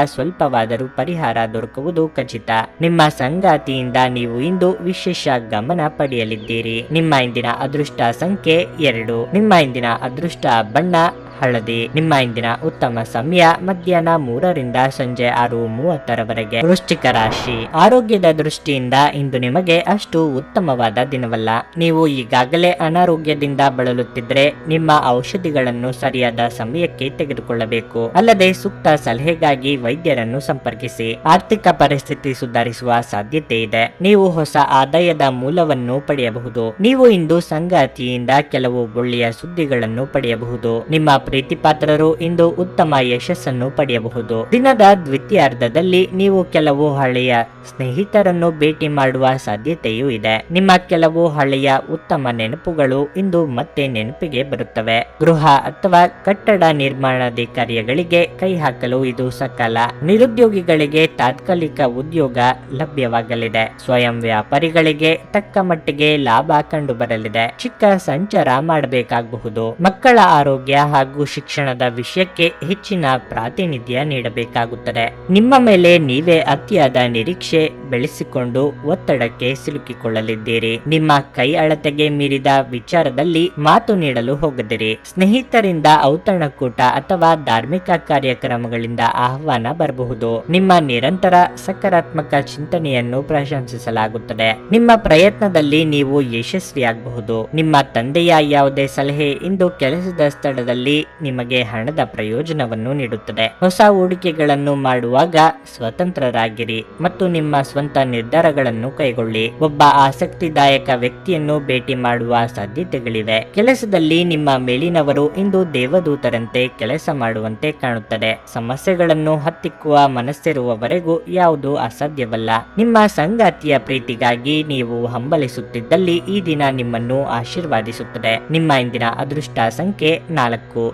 ಸ್ವಲ್ಪವಾದರೂ ಪರಿಹಾರ ದೊರಕುವುದು ಖಚಿತ. ನಿಮ್ಮ ಸಂಗಾತಿಯಿಂದ ನೀವು ಇಂದು ವಿಶೇಷ ಗಮನ ಪಡೆಯಲಿದ್ದೀರಿ. ನಿಮ್ಮ ಇಂದಿನ ಅದೃಷ್ಟ ಸಂಖ್ಯೆ ಎರಡು. ನಿಮ್ಮ ಇಂದಿನ ಅದೃಷ್ಟ ಬಣ್ಣ ಹಳದಿ. ನಿಮ್ಮ ಇಂದಿನ ಉತ್ತಮ ಸಮಯ ಮಧ್ಯಾಹ್ನ ಮೂರರಿಂದ ಸಂಜೆ ಆರು ಮೂವತ್ತರವರೆಗೆ. ವೃಶ್ಚಿಕ ರಾಶಿ. ಆರೋಗ್ಯದ ದೃಷ್ಟಿಯಿಂದ ಇಂದು ನಿಮಗೆ ಅಷ್ಟು ಉತ್ತಮವಾದ ದಿನವಲ್ಲ. ನೀವು ಈಗಾಗಲೇ ಅನಾರೋಗ್ಯದಿಂದ ಬಳಲುತ್ತಿದ್ರೆ ನಿಮ್ಮ ಔಷಧಿಗಳನ್ನು ಸರಿಯಾದ ಸಮಯಕ್ಕೆ ತೆಗೆದುಕೊಳ್ಳಬೇಕು. ಅಲ್ಲದೆ ಸೂಕ್ತ ಸಲಹೆಗಾಗಿ ವೈದ್ಯರನ್ನು ಸಂಪರ್ಕಿಸಿ. ಆರ್ಥಿಕ ಪರಿಸ್ಥಿತಿ ಸುಧಾರಿಸುವ ಸಾಧ್ಯತೆ ಇದೆ. ನೀವು ಹೊಸ ಆದಾಯದ ಮೂಲವನ್ನು ಪಡೆಯಬಹುದು. ನೀವು ಇಂದು ಸಂಗಾತಿಯಿಂದ ಕೆಲವು ಒಳ್ಳೆಯ ಸುದ್ದಿಗಳನ್ನು ಪಡೆಯಬಹುದು. ನಿಮ್ಮ ಪ್ರೀತಿ ಪಾತ್ರರು ಇಂದು ಉತ್ತಮ ಯಶಸ್ಸನ್ನು ಪಡೆಯಬಹುದು. ದಿನದ ದ್ವಿತೀಯಾರ್ಧದಲ್ಲಿ ನೀವು ಕೆಲವು ಹಳೆಯ ಸ್ನೇಹಿತರನ್ನು ಭೇಟಿ ಮಾಡುವ ಸಾಧ್ಯತೆಯೂ ಇದೆ. ನಿಮ್ಮ ಕೆಲವು ಹಳೆಯ ಉತ್ತಮ ನೆನಪುಗಳು ಇಂದು ಮತ್ತೆ ನೆನಪಿಗೆ ಬರುತ್ತವೆ. ಗೃಹ ಅಥವಾ ಕಟ್ಟಡ ನಿರ್ಮಾಣದ ಕಾರ್ಯಗಳಿಗೆ ಕೈ ಹಾಕಲು ಇದು ಸಕಾಲ. ನಿರುದ್ಯೋಗಿಗಳಿಗೆ ತಾತ್ಕಾಲಿಕ ಉದ್ಯೋಗ ಲಭ್ಯವಾಗಲಿದೆ. ಸ್ವಯಂ ವ್ಯಾಪಾರಿಗಳಿಗೆ ತಕ್ಕ ಮಟ್ಟಿಗೆ ಲಾಭ ಕಂಡು ಬರಲಿದೆ ಚಿಕ್ಕ ಸಂಚಾರ ಮಾಡಬೇಕಾಗಬಹುದು. ಮಕ್ಕಳ ಆರೋಗ್ಯ ಹಾಗೂ ಶಿಕ್ಷಣದ ವಿಷಯಕ್ಕೆ ಹೆಚ್ಚಿನ ಪ್ರಾತಿನಿಧ್ಯ ನೀಡಬೇಕಾಗುತ್ತದೆ. ನಿಮ್ಮ ಮೇಲೆ ನೀವೇ ಅತಿಯಾದ ನಿರೀಕ್ಷೆ ಬೆಳೆಸಿಕೊಂಡು ಒತ್ತಡಕ್ಕೆ ಸಿಲುಕಿಕೊಳ್ಳಲಿದ್ದೀರಿ. ನಿಮ್ಮ ಕೈ ಅಳತೆಗೆ ಮೀರಿದ ವಿಚಾರದಲ್ಲಿ ಮಾತು ನೀಡಲು ಹೋಗದಿರಿ. ಸ್ನೇಹಿತರಿಂದ ಔತಣಕೂಟ ಅಥವಾ ಧಾರ್ಮಿಕ ಕಾರ್ಯಕ್ರಮಗಳಿಂದ ಆಹ್ವಾನ ಬರಬಹುದು. ನಿಮ್ಮ ನಿರಂತರ ಸಕಾರಾತ್ಮಕ ಚಿಂತನೆಯನ್ನು ಪ್ರಶಂಸಿಸಲಾಗುತ್ತದೆ. ನಿಮ್ಮ ಪ್ರಯತ್ನದಲ್ಲಿ ನೀವು ಯಶಸ್ವಿಯಾಗಬಹುದು. ನಿಮ್ಮ ತಂದೆಯ ಯಾವುದೇ ಸಲಹೆ ಇಂದು ಕೆಲಸದ ಸ್ಥಳದಲ್ಲಿ ನಿಮಗೆ ಹಣದ ಪ್ರಯೋಜನವನ್ನು ನೀಡುತ್ತದೆ. ಹೊಸ ಹೂಡಿಕೆಗಳನ್ನು ಮಾಡುವಾಗ ಸ್ವತಂತ್ರರಾಗಿರಿ ಮತ್ತು ನಿಮ್ಮ ಸ್ವಂತ ನಿರ್ಧಾರಗಳನ್ನು ಕೈಗೊಳ್ಳಿ. ಒಬ್ಬ ಆಸಕ್ತಿದಾಯಕ ವ್ಯಕ್ತಿಯನ್ನು ಭೇಟಿ ಮಾಡುವ ಸಾಧ್ಯತೆಗಳಿವೆ. ಕೆಲಸದಲ್ಲಿ ನಿಮ್ಮ ಮೇಲಿನವರು ಇಂದು ದೇವದೂತರಂತೆ ಕೆಲಸ ಮಾಡುವಂತೆ ಕಾಣುತ್ತದೆ. ಸಮಸ್ಯೆಗಳನ್ನು ಹತ್ತಿಕ್ಕುವ ಮನಸ್ಸಿರುವವರೆಗೂ ಯಾವುದು ಅಸಾಧ್ಯವಲ್ಲ. ನಿಮ್ಮ ಸಂಗಾತಿಯ ಪ್ರೀತಿಗಾಗಿ ನೀವು ಹಂಬಲಿಸುತ್ತಿದ್ದಲ್ಲಿ ಈ ದಿನ ನಿಮ್ಮನ್ನು ಆಶೀರ್ವಾದಿಸುತ್ತದೆ. ನಿಮ್ಮ ಇಂದಿನ ಅದೃಷ್ಟ ಸಂಖ್ಯೆ ನಾಲ್ಕು.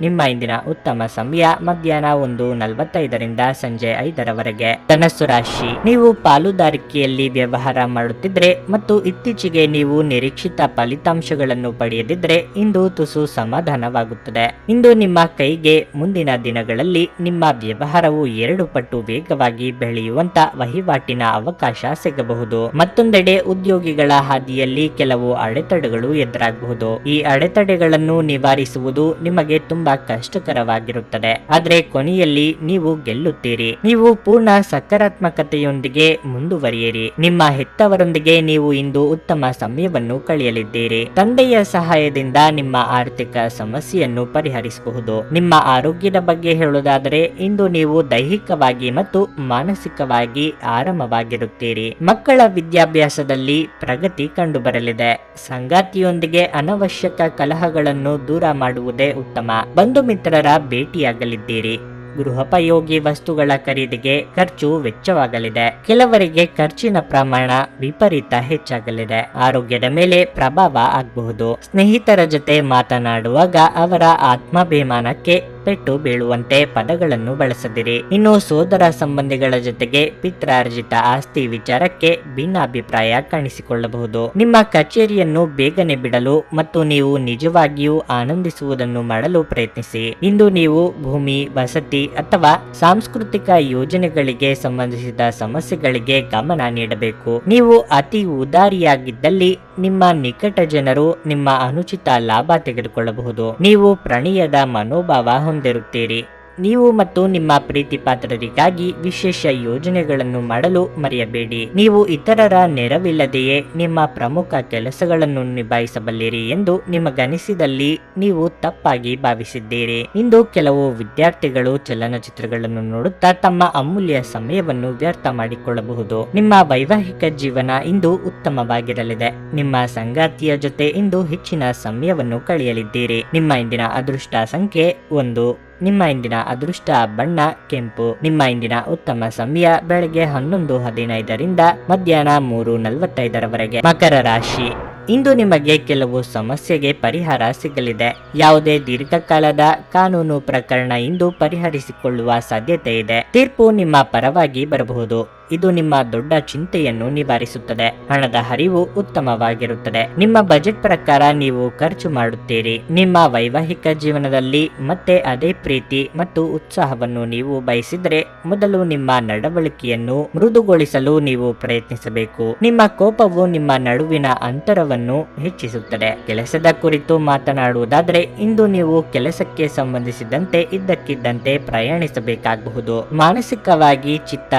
ನಿಮ್ಮ ಇಂದಿನ ಉತ್ತಮ ಸಮಯ ಮಧ್ಯಾಹ್ನ ಒಂದು ನಲವತ್ತೈದರಿಂದ ಸಂಜೆ ಐದರವರೆಗೆ. ಧನಸ್ಸು ರಾಶಿ, ನೀವು ಪಾಲುದಾರಿಕೆಯಲ್ಲಿ ವ್ಯವಹಾರ ಮಾಡುತ್ತಿದ್ರೆ ಮತ್ತು ಇತ್ತೀಚೆಗೆ ನೀವು ನಿರೀಕ್ಷಿತ ಫಲಿತಾಂಶಗಳನ್ನು ಪಡೆಯದಿದ್ರೆ ಇಂದು ತುಸು ಸಮಾಧಾನವಾಗುತ್ತದೆ. ಇಂದು ನಿಮ್ಮ ಕೈಗೆ ಮುಂದಿನ ದಿನಗಳಲ್ಲಿ ನಿಮ್ಮ ವ್ಯವಹಾರವು ಎರಡು ಪಟ್ಟು ವೇಗವಾಗಿ ಬೆಳೆಯುವಂತ ವಹಿವಾಟಿನ ಅವಕಾಶ ಸಿಗಬಹುದು. ಮತ್ತೊಂದೆಡೆ ಉದ್ಯೋಗಿಗಳ ಹಾದಿಯಲ್ಲಿ ಕೆಲವು ಅಡೆತಡೆಗಳು ಎದುರಾಗಬಹುದು. ಈ ಅಡೆತಡೆಗಳನ್ನು ನಿವಾರಿಸುವುದು ನಿಮಗೆ ತುಂಬಾ ಕಷ್ಟಕರವಾಗಿರುತ್ತದೆ. ಆದ್ರೆ ಕೊನೆಯಲ್ಲಿ ನೀವು ಗೆಲ್ಲುತ್ತೀರಿ. ನೀವು ಪೂರ್ಣ ಸಕಾರಾತ್ಮಕತೆಯೊಂದಿಗೆ ಮುಂದುವರಿಯಿರಿ. ನಿಮ್ಮ ಹೆತ್ತವರೊಂದಿಗೆ ನೀವು ಇಂದು ಉತ್ತಮ ಸಮಯವನ್ನು ಕಳೆಯಲಿದ್ದೀರಿ. ತಂದೆಯ ಸಹಾಯದಿಂದ ನಿಮ್ಮ ಆರ್ಥಿಕ ಸಮಸ್ಯೆಯನ್ನು ಪರಿಹರಿಸಬಹುದು. ನಿಮ್ಮ ಆರೋಗ್ಯದ ಬಗ್ಗೆ ಹೇಳುವುದಾದರೆ, ಇಂದು ನೀವು ದೈಹಿಕವಾಗಿ ಮತ್ತು ಮಾನಸಿಕವಾಗಿ ಆರಾಮವಾಗಿರುತ್ತೀರಿ. ಮಕ್ಕಳ ವಿದ್ಯಾಭ್ಯಾಸದಲ್ಲಿ ಪ್ರಗತಿ ಕಂಡುಬರಲಿದೆ. ಸಂಗಾತಿಯೊಂದಿಗೆ ಅನವಶ್ಯಕ ಕಲಹಗಳನ್ನು ದೂರ ಮಾಡುವುದೇ ಉತ್ತಮ. ಬಂಧು ಮಿತ್ರರ ಭೇಟಿಯಾಗಲಿದ್ದೀರಿ. ಗೃಹೋಪಯೋಗಿ ವಸ್ತುಗಳ ಖರೀದಿಗೆ ಖರ್ಚು ವೆಚ್ಚವಾಗಲಿದೆ. ಕೆಲವರಿಗೆ ಖರ್ಚಿನ ಪ್ರಮಾಣ ವಿಪರೀತ ಹೆಚ್ಚಾಗಲಿದೆ. ಆರೋಗ್ಯದ ಮೇಲೆ ಪ್ರಭಾವ ಆಗಬಹುದು. ಸ್ನೇಹಿತರ ಜೊತೆ ಮಾತನಾಡುವಾಗ ಅವರ ಆತ್ಮಾಭಿಮಾನಕ್ಕೆ ಪೆಟ್ಟು ಬೀಳುವಂತೆ ಪದಗಳನ್ನು ಬಳಸದಿರಿ. ಇನ್ನು ಸೋದರ ಸಂಬಂಧಿಗಳ ಜೊತೆಗೆ ಪಿತ್ರಾರ್ಜಿತ ಆಸ್ತಿ ವಿಚಾರಕ್ಕೆ ಭಿನ್ನಾಭಿಪ್ರಾಯ ಕಾಣಿಸಿಕೊಳ್ಳಬಹುದು. ನಿಮ್ಮ ಕಚೇರಿಯನ್ನು ಬೇಗನೆ ಬಿಡಲು ಮತ್ತು ನೀವು ನಿಜವಾಗಿಯೂ ಆನಂದಿಸುವುದನ್ನು ಮಾಡಲು ಪ್ರಯತ್ನಿಸಿ. ಇಂದು ನೀವು ಭೂಮಿ, ವಸತಿ ಅಥವಾ ಸಾಂಸ್ಕೃತಿಕ ಯೋಜನೆಗಳಿಗೆ ಸಂಬಂಧಿಸಿದ ಸಮಸ್ಯೆಗಳಿಗೆ ಗಮನ ನೀಡಬೇಕು. ನೀವು ಅತಿ ಉದಾರಿಯಾಗಿದ್ದಲ್ಲಿ ನಿಮ್ಮ ನಿಕಟ ಜನರು ನಿಮ್ಮ ಅನುಚಿತ ಲಾಭ ತೆಗೆದುಕೊಳ್ಳಬಹುದು. ನೀವು ಪ್ರಣಯದ ಮನೋಭಾವ ಹೊಂದಿರುತ್ತೀರಿ. ನೀವು ಮತ್ತು ನಿಮ್ಮ ಪ್ರೀತಿ ಪಾತ್ರರಿಗಾಗಿ ವಿಶೇಷ ಯೋಜನೆಗಳನ್ನು ಮಾಡಲು ಮರೆಯಬೇಡಿ. ನೀವು ಇತರರ ನೆರವಿಲ್ಲದೆಯೇ ನಿಮ್ಮ ಪ್ರಮುಖ ಕೆಲಸಗಳನ್ನು ನಿಭಾಯಿಸಬಲ್ಲಿರಿ ಎಂದು ನಿಮಗನಿಸಿದಲ್ಲಿ ನೀವು ತಪ್ಪಾಗಿ ಭಾವಿಸಿದ್ದೀರಿ. ಇಂದು ಕೆಲವು ವಿದ್ಯಾರ್ಥಿಗಳು ಚಲನಚಿತ್ರಗಳನ್ನು ನೋಡುತ್ತಾ ತಮ್ಮ ಅಮೂಲ್ಯ ಸಮಯವನ್ನು ವ್ಯರ್ಥ ಮಾಡಿಕೊಳ್ಳಬಹುದು. ನಿಮ್ಮ ವೈವಾಹಿಕ ಜೀವನ ಇಂದು ಉತ್ತಮವಾಗಿರಲಿದೆ. ನಿಮ್ಮ ಸಂಗಾತಿಯ ಜೊತೆ ಇಂದು ಹೆಚ್ಚಿನ ಸಮಯವನ್ನು ಕಳೆಯಲಿದ್ದೀರಿ. ನಿಮ್ಮ ಇಂದಿನ ಅದೃಷ್ಟ ಸಂಖ್ಯೆ ಒಂದು. ನಿಮ್ಮ ಇಂದಿನ ಅದೃಷ್ಟ ಬಣ್ಣ, ಕೆಂಪು. ನಿಮ್ಮ ಇಂದಿನ ಉತ್ತಮ ಸಮಯ ಬೆಳಗ್ಗೆ ಹನ್ನೊಂದು ಹದಿನೈದರಿಂದ ಮಧ್ಯಾಹ್ನ ಮೂರು ನಲವತ್ತೈದರವರೆಗೆ. ಮಕರ ರಾಶಿ. ಇಂದು ನಿಮಗೆ ಕೆಲವು ಸಮಸ್ಯೆಗೆ ಪರಿಹಾರ ಸಿಗಲಿದೆ. ಯಾವುದೇ ದೀರ್ಘಕಾಲದ ಕಾನೂನು ಪ್ರಕರಣ ಇಂದು ಪರಿಹರಿಸಿಕೊಳ್ಳುವ ಸಾಧ್ಯತೆ ಇದೆ. ತೀರ್ಪು ನಿಮ್ಮ ಪರವಾಗಿ ಬರಬಹುದು. ಇದು ನಿಮ್ಮ ದೊಡ್ಡ ಚಿಂತೆಯನ್ನು ನಿವಾರಿಸುತ್ತದೆ. ಹಣದ ಹರಿವು ಉತ್ತಮವಾಗಿರುತ್ತದೆ. ನಿಮ್ಮ ಬಜೆಟ್ ಪ್ರಕಾರ ನೀವು ಖರ್ಚು ಮಾಡುತ್ತೀರಿ. ನಿಮ್ಮ ವೈವಾಹಿಕ ಜೀವನದಲ್ಲಿ ಮತ್ತೆ ಅದೇ ಪ್ರೀತಿ ಮತ್ತು ಉತ್ಸಾಹವನ್ನು ನೀವು ಬಯಸಿದ್ರೆ ಮೊದಲು ನಿಮ್ಮ ನಡವಳಿಕೆಯನ್ನು ಮೃದುಗೊಳಿಸಲು ನೀವು ಪ್ರಯತ್ನಿಸಬೇಕು. ನಿಮ್ಮ ಕೋಪವು ನಿಮ್ಮ ನಡುವಿನ ಅಂತರವನ್ನು ಹೆಚ್ಚಿಸುತ್ತದೆ. ಕೆಲಸದ ಕುರಿತು ಮಾತನಾಡುವುದಾದ್ರೆ ಇಂದು ನೀವು ಕೆಲಸಕ್ಕೆ ಸಂಬಂಧಿಸಿದಂತೆ ಇದ್ದಕ್ಕಿದ್ದಂತೆ ಪ್ರಯಾಣಿಸಬೇಕಾಗಬಹುದು. ಮಾನಸಿಕವಾಗಿ ಚಿತ್ತ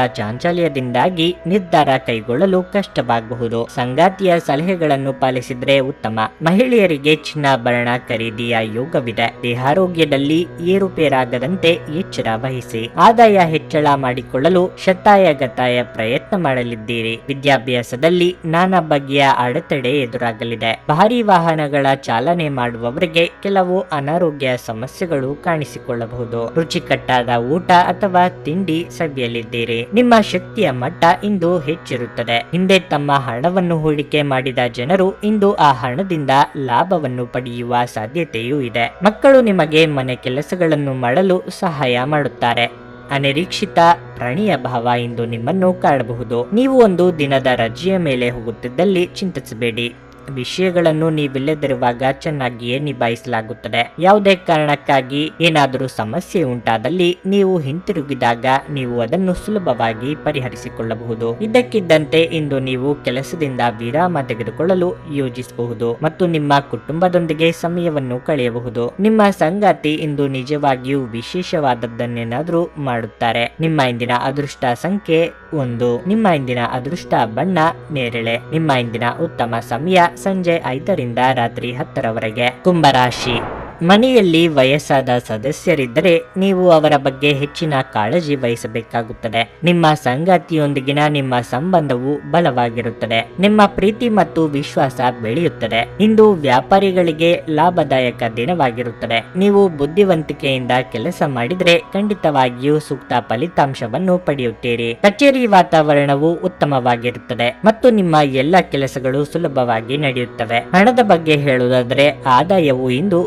ಚಾಂಚಲ್ಯದಿಂದಾಗಿ ನಿರ್ಧಾರ ಕೈಗೊಳ್ಳಲು ಕಷ್ಟವಾಗಬಹುದು. ಸಂಗಾತಿಯ ಸಲಹೆಗಳನ್ನು ಪಾಲಿಸಿದ್ರೆ ಉತ್ತಮ. ಮಹಿಳೆಯರಿಗೆ ಚಿನ್ನಾಭರಣ ಖರೀದಿಯ ಯೋಗವಿದೆ. ದೇಹಾರೋಗ್ಯದಲ್ಲಿ ಏರುಪೇರಾಗದಂತೆ ಎಚ್ಚರ ವಹಿಸಿ. ಆದಾಯ ಹೆಚ್ಚಳ ಮಾಡಿಕೊಳ್ಳಲು ಶತಾಯಗತಾಯ ಪ್ರಯತ್ನ ಮಾಡಲಿದ್ದೀರಿ. ವಿದ್ಯಾಭ್ಯಾಸದಲ್ಲಿ ನಾನಾ ಬಗೆಯ ಅಡೆತಡೆ ಎದುರಾಗಲಿದೆ. ಭಾರಿ ವಾಹನಗಳ ಚಾಲನೆ ಮಾಡುವವರಿಗೆ ಕೆಲವು ಅನಾರೋಗ್ಯ ಸಮಸ್ಯೆಗಳು ಕಾಣಿಸಿಕೊಳ್ಳಬಹುದು. ರುಚಿಕಟ್ಟಾದ ಊಟ ಅಥವಾ ತಿಂಡಿ ಸವಿಯಲಿದ್ದೀರಿ. ನಿಮ್ಮ ಶಕ್ತಿಯ ಮಟ್ಟ ಇಂದು ಹೆಚ್ಚಿರುತ್ತದೆ. ಹಿಂದೆ ತಮ್ಮ ಹಣವನ್ನು ಹೂಡಿಕೆ ಮಾಡಿದ ಜನರು ಇಂದು ಆ ಹಣದಿಂದ ಲಾಭವನ್ನು ಪಡೆಯುವ ಸಾಧ್ಯತೆಯೂ ಇದೆ. ಮಕ್ಕಳು ನಿಮಗೆ ಮನೆ ಕೆಲಸಗಳನ್ನು ಮಾಡಲು ಸಹಾಯ ಮಾಡುತ್ತಾರೆ. ಅನಿರೀಕ್ಷಿತ ಪ್ರಾಣಿಯ ಭಾವ ಇಂದು ನಿಮ್ಮನ್ನು ಕಾಡಬಹುದು ನೀವು ಒಂದು ದಿನದ ರಜೆಯ ಮೇಲೆ ಹೋಗುತ್ತಿದ್ದಲ್ಲಿ ಚಿಂತಿಸಬೇಡಿ. ವಿಷಯಗಳನ್ನು ನೀವಿಲ್ಲದಿರುವಾಗ ಚೆನ್ನಾಗಿಯೇ ನಿಭಾಯಿಸಲಾಗುತ್ತದೆ. ಯಾವುದೇ ಕಾರಣಕ್ಕಾಗಿ ಏನಾದರೂ ಸಮಸ್ಯೆ ಉಂಟಾದಲ್ಲಿ ನೀವು ಹಿಂತಿರುಗಿದಾಗ ನೀವು ಅದನ್ನು ಸುಲಭವಾಗಿ ಪರಿಹರಿಸಿಕೊಳ್ಳಬಹುದು. ಇದಕ್ಕಿದ್ದಂತೆ ಇಂದು ನೀವು ಕೆಲಸದಿಂದ ವಿರಾಮ ತೆಗೆದುಕೊಳ್ಳಲು ಯೋಜಿಸಬಹುದು ಮತ್ತು ನಿಮ್ಮ ಕುಟುಂಬದೊಂದಿಗೆ ಸಮಯವನ್ನು ಕಳೆಯಬಹುದು. ನಿಮ್ಮ ಸಂಗಾತಿ ಇಂದು ನಿಜವಾಗಿಯೂ ವಿಶೇಷವಾದದ್ದನ್ನೇನಾದರೂ ಮಾಡುತ್ತಾರೆ. ನಿಮ್ಮ ಇಂದಿನ ಅದೃಷ್ಟ ಸಂಖ್ಯೆ ಒಂದು. ನಿಮ್ಮ ಇಂದಿನ ಅದೃಷ್ಟ ಬಣ್ಣ ನೇರಳೆ. ನಿಮ್ಮ ಇಂದಿನ ಉತ್ತಮ ಸಮಯ ಸಂಜೆ ಐದರಿಂದ ರಾತ್ರಿ ಹತ್ತರವರೆಗೆ. ಕುಂಭರಾಶಿ. ಮನೆಯಲ್ಲಿ ವಯಸ್ಸಾದ ಸದಸ್ಯರಿದ್ದರೆ ನೀವು ಅವರ ಬಗ್ಗೆ ಹೆಚ್ಚಿನ ಕಾಳಜಿ ವಹಿಸಬೇಕಾಗುತ್ತದೆ. ನಿಮ್ಮ ಸಂಗಾತಿಯೊಂದಿಗಿನ ನಿಮ್ಮ ಸಂಬಂಧವು ಬಲವಾಗಿರುತ್ತದೆ. ನಿಮ್ಮ ಪ್ರೀತಿ ಮತ್ತು ವಿಶ್ವಾಸ ಬೆಳೆಯುತ್ತದೆ. ಇಂದು ವ್ಯಾಪಾರಿಗಳಿಗೆ ಲಾಭದಾಯಕ ದಿನವಾಗಿರುತ್ತದೆ. ನೀವು ಬುದ್ಧಿವಂತಿಕೆಯಿಂದ ಕೆಲಸ ಮಾಡಿದರೆ ಖಂಡಿತವಾಗಿಯೂ ಸೂಕ್ತ ಫಲಿತಾಂಶವನ್ನು ಪಡೆಯುತ್ತೀರಿ. ಕಚೇರಿ ವಾತಾವರಣವು ಉತ್ತಮವಾಗಿರುತ್ತದೆ ಮತ್ತು ನಿಮ್ಮ ಎಲ್ಲ ಕೆಲಸಗಳು ಸುಲಭವಾಗಿ ನಡೆಯುತ್ತವೆ. ಹಣದ ಬಗ್ಗೆ ಹೇಳುವುದಾದರೆ ಆದಾಯವು ಇಂದು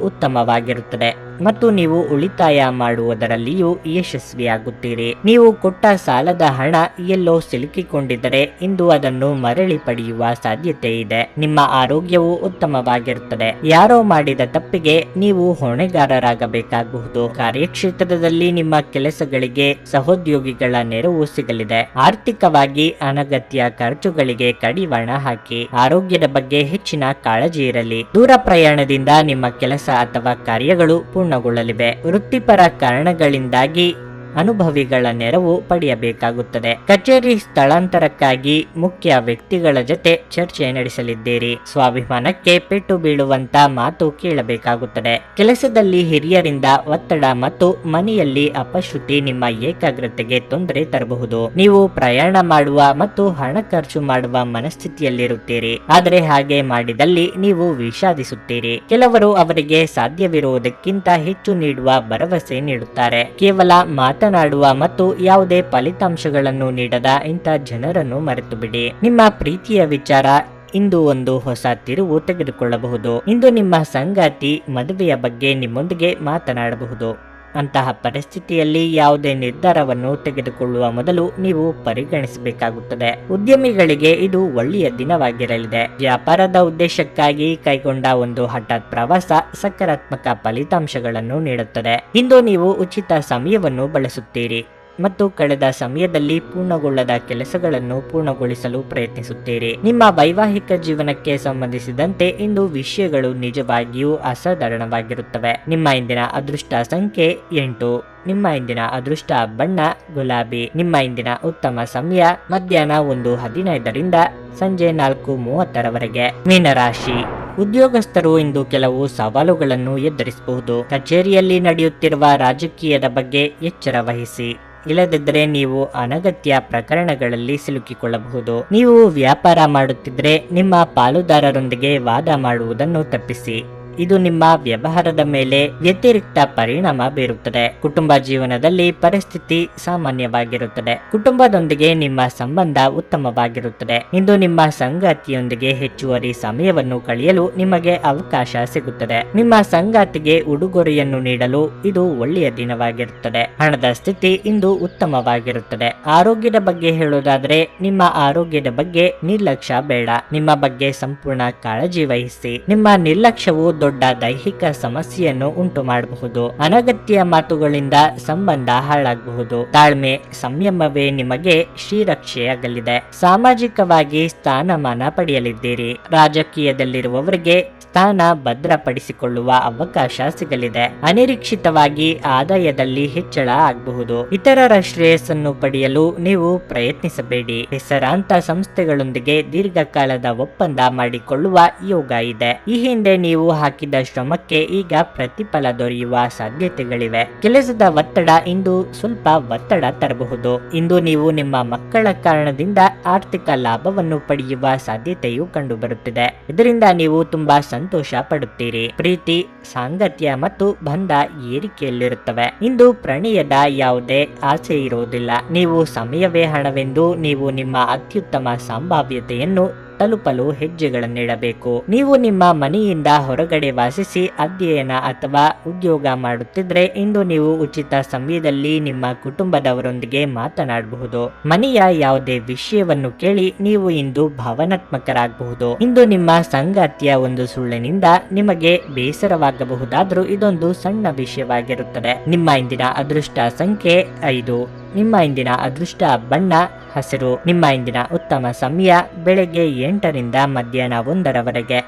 ಉತ್ತಮವಾಗಿರುತ್ತದೆ ಮತ್ತು ನೀವು ಉಳಿತಾಯ ಮಾಡುವುದರಲ್ಲಿಯೂ ಯಶಸ್ವಿಯಾಗುತ್ತೀರಿ. ನೀವು ಕೊಟ್ಟ ಸಾಲದ ಹಣ ಎಲ್ಲೋ ಸಿಲುಕಿಕೊಂಡಿದ್ದರೆ ಇಂದು ಅದನ್ನು ಮರಳಿ ಪಡೆಯುವ ಸಾಧ್ಯತೆ ಇದೆ. ನಿಮ್ಮ ಆರೋಗ್ಯವು ಉತ್ತಮವಾಗಿರುತ್ತದೆ. ಯಾರೋ ಮಾಡಿದ ತಪ್ಪಿಗೆ ನೀವು ಹೊಣೆಗಾರರಾಗಬೇಕಾಗಬಹುದು. ಕಾರ್ಯಕ್ಷೇತ್ರದಲ್ಲಿ ನಿಮ್ಮ ಕೆಲಸಗಳಿಗೆ ಸಹೋದ್ಯೋಗಿಗಳ ನೆರವು ಸಿಗಲಿದೆ. ಆರ್ಥಿಕವಾಗಿ ಅನಗತ್ಯ ಖರ್ಚುಗಳಿಗೆ ಕಡಿವಾಣ ಹಾಕಿ. ಆರೋಗ್ಯದ ಬಗ್ಗೆ ಹೆಚ್ಚಿನ ಕಾಳಜಿ ಇರಲಿ. ದೂರ ಪ್ರಯಾಣದಿಂದ ನಿಮ್ಮ ಕೆಲಸ ಅಥವಾ ಕಾರ್ಯಗಳು ಪೂರ್ಣಗೊಳ್ಳಲಿವೆ. ವೃತ್ತಿಪರ ಕಾರಣಗಳಿಂದಾಗಿ ಅನುಭವಿಗಳ ನೆರವು ಪಡೆಯಬೇಕಾಗುತ್ತದೆ. ಕಚೇರಿ ಸ್ಥಳಾಂತರಕ್ಕಾಗಿ ಮುಖ್ಯ ವ್ಯಕ್ತಿಗಳ ಜೊತೆ ಚರ್ಚೆ ನಡೆಸಲಿದ್ದೀರಿ. ಸ್ವಾಭಿಮಾನಕ್ಕೆ ಪೆಟ್ಟು ಬೀಳುವಂತ ಮಾತು ಕೇಳಬೇಕಾಗುತ್ತದೆ. ಕೆಲಸದಲ್ಲಿ ಹಿರಿಯರಿಂದ ಒತ್ತಡ ಮತ್ತು ಮನೆಯಲ್ಲಿ ಅಪಶ್ರುತಿ ನಿಮ್ಮ ಏಕಾಗ್ರತೆಗೆ ತೊಂದರೆ ತರಬಹುದು. ನೀವು ಪ್ರಯಾಣ ಮಾಡುವ ಮತ್ತು ಹಣ ಖರ್ಚು ಮಾಡುವ ಮನಸ್ಥಿತಿಯಲ್ಲಿರುತ್ತೀರಿ. ಆದರೆ ಹಾಗೆ ಮಾಡಿದಲ್ಲಿ ನೀವು ವಿಷಾದಿಸುತ್ತೀರಿ. ಕೆಲವರು ಅವರಿಗೆ ಸಾಧ್ಯವಿರುವುದಕ್ಕಿಂತ ಹೆಚ್ಚು ನೀಡುವ ಭರವಸೆ ನೀಡುತ್ತಾರೆ. ಕೇವಲ ಮಾತನಾಡುವ ಮತ್ತು ಯಾವುದೇ ಫಲಿತಾಂಶಗಳನ್ನು ನೀಡದ ಇಂಥ ಜನರನ್ನು ಮರೆತು ಬಿಡಿ ನಿಮ್ಮ ಪ್ರೀತಿಯ ವಿಚಾರ ಇಂದು ಒಂದು ಹೊಸ ತಿರುವು ತೆಗೆದುಕೊಳ್ಳಬಹುದು. ಇಂದು ನಿಮ್ಮ ಸಂಗಾತಿ ಮದುವೆಯ ಬಗ್ಗೆ ನಿಮ್ಮೊಂದಿಗೆ ಮಾತನಾಡಬಹುದು. ಅಂತಹ ಪರಿಸ್ಥಿತಿಯಲ್ಲಿ ಯಾವುದೇ ನಿರ್ಧಾರವನ್ನು ತೆಗೆದುಕೊಳ್ಳುವ ಮೊದಲು ನೀವು ಪರಿಗಣಿಸಬೇಕಾಗುತ್ತದೆ. ಉದ್ಯಮಿಗಳಿಗೆ ಇದು ಒಳ್ಳೆಯ ದಿನವಾಗಿರಲಿದೆ. ವ್ಯಾಪಾರದ ಉದ್ದೇಶಕ್ಕಾಗಿ ಕೈಗೊಂಡ ಒಂದು ಹಠಾತ್ ಪ್ರವಾಸ ಸಕಾರಾತ್ಮಕ ಫಲಿತಾಂಶಗಳನ್ನು ನೀಡುತ್ತದೆ. ಇಂದು ನೀವು ಉಚಿತ ಸಮಯವನ್ನು ಬಳಸುತ್ತೀರಿ. ಮತ್ತು ಕಳೆದ ಸಮಯದಲ್ಲಿ ಪೂರ್ಣಗೊಳ್ಳದ ಕೆಲಸಗಳನ್ನು ಪೂರ್ಣಗೊಳಿಸಲು ಪ್ರಯತ್ನಿಸುತ್ತೀರಿ ನಿಮ್ಮ ವೈವಾಹಿಕ ಜೀವನಕ್ಕೆ ಸಂಬಂಧಿಸಿದಂತೆ ಇಂದು ವಿಷಯಗಳು ನಿಜವಾಗಿಯೂ ಅಸಾಧಾರಣವಾಗಿರುತ್ತವೆ. ನಿಮ್ಮ ಇಂದಿನ ಅದೃಷ್ಟ ಸಂಖ್ಯೆ ಎಂಟು. ನಿಮ್ಮ ಇಂದಿನ ಅದೃಷ್ಟ ಬಣ್ಣ ಗುಲಾಬಿ. ನಿಮ್ಮ ಇಂದಿನ ಉತ್ತಮ ಸಮಯ ಮಧ್ಯಾಹ್ನ ಒಂದು ಹದಿನೈದರಿಂದ ಸಂಜೆ ನಾಲ್ಕು ಮೂವತ್ತರವರೆಗೆ. ಮೀನರಾಶಿ ಉದ್ಯೋಗಸ್ಥರು ಇಂದು ಕೆಲವು ಸವಾಲುಗಳನ್ನು ಎದುರಿಸಬಹುದು. ಕಚೇರಿಯಲ್ಲಿ ನಡೆಯುತ್ತಿರುವ ರಾಜಕೀಯದ ಬಗ್ಗೆ ಎಚ್ಚರ ವಹಿಸಿ. ಇಲ್ಲದಿದ್ದರೆ ನೀವು ಅನಗತ್ಯ ಪ್ರಕರಣಗಳಲ್ಲಿ ಸಿಲುಕಿಕೊಳ್ಳಬಹುದು. ನೀವು ವ್ಯಾಪಾರ ಮಾಡುತ್ತಿದ್ದರೆ ನಿಮ್ಮ ಪಾಲುದಾರರೊಂದಿಗೆ ವಾದ ಮಾಡುವುದನ್ನು ತಪ್ಪಿಸಿ. ಇದು ನಿಮ್ಮ ವ್ಯವಹಾರದ ಮೇಲೆ ವ್ಯತಿರಿಕ್ತ ಪರಿಣಾಮ ಬೀರುತ್ತದೆ. ಕುಟುಂಬ ಜೀವನದಲ್ಲಿ ಪರಿಸ್ಥಿತಿ ಸಾಮಾನ್ಯವಾಗಿರುತ್ತದೆ. ಕುಟುಂಬದೊಂದಿಗೆ ನಿಮ್ಮ ಸಂಬಂಧ ಉತ್ತಮವಾಗಿರುತ್ತದೆ. ಇಂದು ನಿಮ್ಮ ಸಂಗಾತಿಯೊಂದಿಗೆ ಹೆಚ್ಚುವರಿ ಸಮಯವನ್ನು ಕಳೆಯಲು ನಿಮಗೆ ಅವಕಾಶ ಸಿಗುತ್ತದೆ. ನಿಮ್ಮ ಸಂಗಾತಿಗೆ ಉಡುಗೊರೆಯನ್ನು ನೀಡಲು ಇದು ಒಳ್ಳೆಯ ದಿನವಾಗಿರುತ್ತದೆ. ಹಣದ ಸ್ಥಿತಿ ಇಂದು ಉತ್ತಮವಾಗಿರುತ್ತದೆ. ಆರೋಗ್ಯದ ಬಗ್ಗೆ ಹೇಳುವುದಾದ್ರೆ ನಿಮ್ಮ ಆರೋಗ್ಯದ ಬಗ್ಗೆ ನಿರ್ಲಕ್ಷ್ಯ ಬೇಡ. ನಿಮ್ಮ ಬಗ್ಗೆ ಸಂಪೂರ್ಣ ಕಾಳಜಿ ವಹಿಸಿ. ನಿಮ್ಮ ನಿರ್ಲಕ್ಷ್ಯವು ದೊಡ್ಡ ದೈಹಿಕ ಸಮಸ್ಯೆಯನ್ನು ಉಂಟು ಮಾಡಬಹುದು ಅನಗತ್ಯ ಮಾತುಗಳಿಂದ ಸಂಬಂಧ ಹಾಳಾಗಬಹುದು. ತಾಳ್ಮೆ ಸಂಯಮವೇ ನಿಮಗೆ ಶ್ರೀರಕ್ಷೆಯಾಗಲಿದೆ ಸಾಮಾಜಿಕವಾಗಿ ಸ್ಥಾನಮಾನ ಪಡೆಯಲಿದ್ದೀರಿ. ರಾಜಕೀಯದಲ್ಲಿರುವವರಿಗೆ ಸ್ಥಾನ ಭದ್ರಪಡಿಸಿಕೊಳ್ಳುವ ಅವಕಾಶ ಸಿಗಲಿದೆ. ಅನಿರೀಕ್ಷಿತವಾಗಿ ಆದಾಯದಲ್ಲಿ ಹೆಚ್ಚಳ ಆಗಬಹುದು. ಇತರರ ಶ್ರೇಯಸ್ಸನ್ನು ಪಡೆಯಲು ನೀವು ಪ್ರಯತ್ನಿಸಬೇಡಿ. ಹೆಸರಾಂತ ಸಂಸ್ಥೆಗಳೊಂದಿಗೆ ದೀರ್ಘಕಾಲದ ಒಪ್ಪಂದ ಮಾಡಿಕೊಳ್ಳುವ ಯೋಗ ಇದೆ. ಈ ಹಿಂದೆ ನೀವು ಹಾಕಿದ ಶ್ರಮಕ್ಕೆ ಈಗ ಪ್ರತಿಫಲ ದೊರೆಯುವ ಸಾಧ್ಯತೆಗಳಿವೆ. ಕೆಲಸದ ಒತ್ತಡ ಇಂದು ಸ್ವಲ್ಪ ಒತ್ತಡ ತರಬಹುದು. ಇಂದು ನೀವು ನಿಮ್ಮ ಮಕ್ಕಳ ಕಾರಣದಿಂದ ಆರ್ಥಿಕ ಲಾಭವನ್ನು ಪಡೆಯುವ ಸಾಧ್ಯತೆಯು ಕಂಡುಬರುತ್ತಿದೆ. ಇದರಿಂದ ನೀವು ತುಂಬಾ ಸಂತೋಷ ಪಡುತ್ತೀರಿ. ಪ್ರೀತಿ, ಸಾಂಗತ್ಯ ಮತ್ತು ಬಂಧ ಏರಿಕೆಯಲ್ಲಿರುತ್ತವೆ. ಇಂದು ಪ್ರಣಯದ ಯಾವುದೇ ಆಸೆ ಇರುವುದಿಲ್ಲ. ನೀವು ಸಮಯವೇ ಹಣವೆಂದು ನೀವು ನಿಮ್ಮ ಅತ್ಯುತ್ತಮ ಸಂಭಾವ್ಯತೆಯನ್ನು ತಲುಪಲು ಹೆಜ್ಜೆಗಳನ್ನಿಡಬೇಕು. ನೀವು ನಿಮ್ಮ ಮನೆಯಿಂದ ಹೊರಗಡೆ ವಾಸಿಸಿ ಅಧ್ಯಯನ ಅಥವಾ ಉದ್ಯೋಗ ಮಾಡುತ್ತಿದ್ರೆ ಇಂದು ನೀವು ಉಚಿತ ಸಮಯದಲ್ಲಿ ನಿಮ್ಮ ಕುಟುಂಬದವರೊಂದಿಗೆ ಮಾತನಾಡಬಹುದು. ಮನೆಯ ಯಾವುದೇ ವಿಷಯವನ್ನು ಕೇಳಿ ನೀವು ಇಂದು ಭಾವನಾತ್ಮಕರಾಗಬಹುದು. ಇಂದು ನಿಮ್ಮ ಸಂಗಾತಿಯ ಒಂದು ಸುಳ್ಳಿನಿಂದ ನಿಮಗೆ ಬೇಸರವಾಗಬಹುದಾದ್ರೂ ಇದೊಂದು ಸಣ್ಣ ವಿಷಯವಾಗಿರುತ್ತದೆ. ನಿಮ್ಮ ಇಂದಿನ ಅದೃಷ್ಟ ಸಂಖ್ಯೆ ಐದು. ನಿಮ್ಮ ಇಂದಿನ ಅದೃಷ್ಟ ಬಣ್ಣ ಹಸಿರು ನಿಮ್ಮ ಇಂದಿನ ಉತ್ತಮ ಸಮಯ ಬೆಳಗ್ಗೆ ಎಂಟರಿಂದ ಮಧ್ಯಾಹ್ನ ಒಂದರವರೆಗೆ.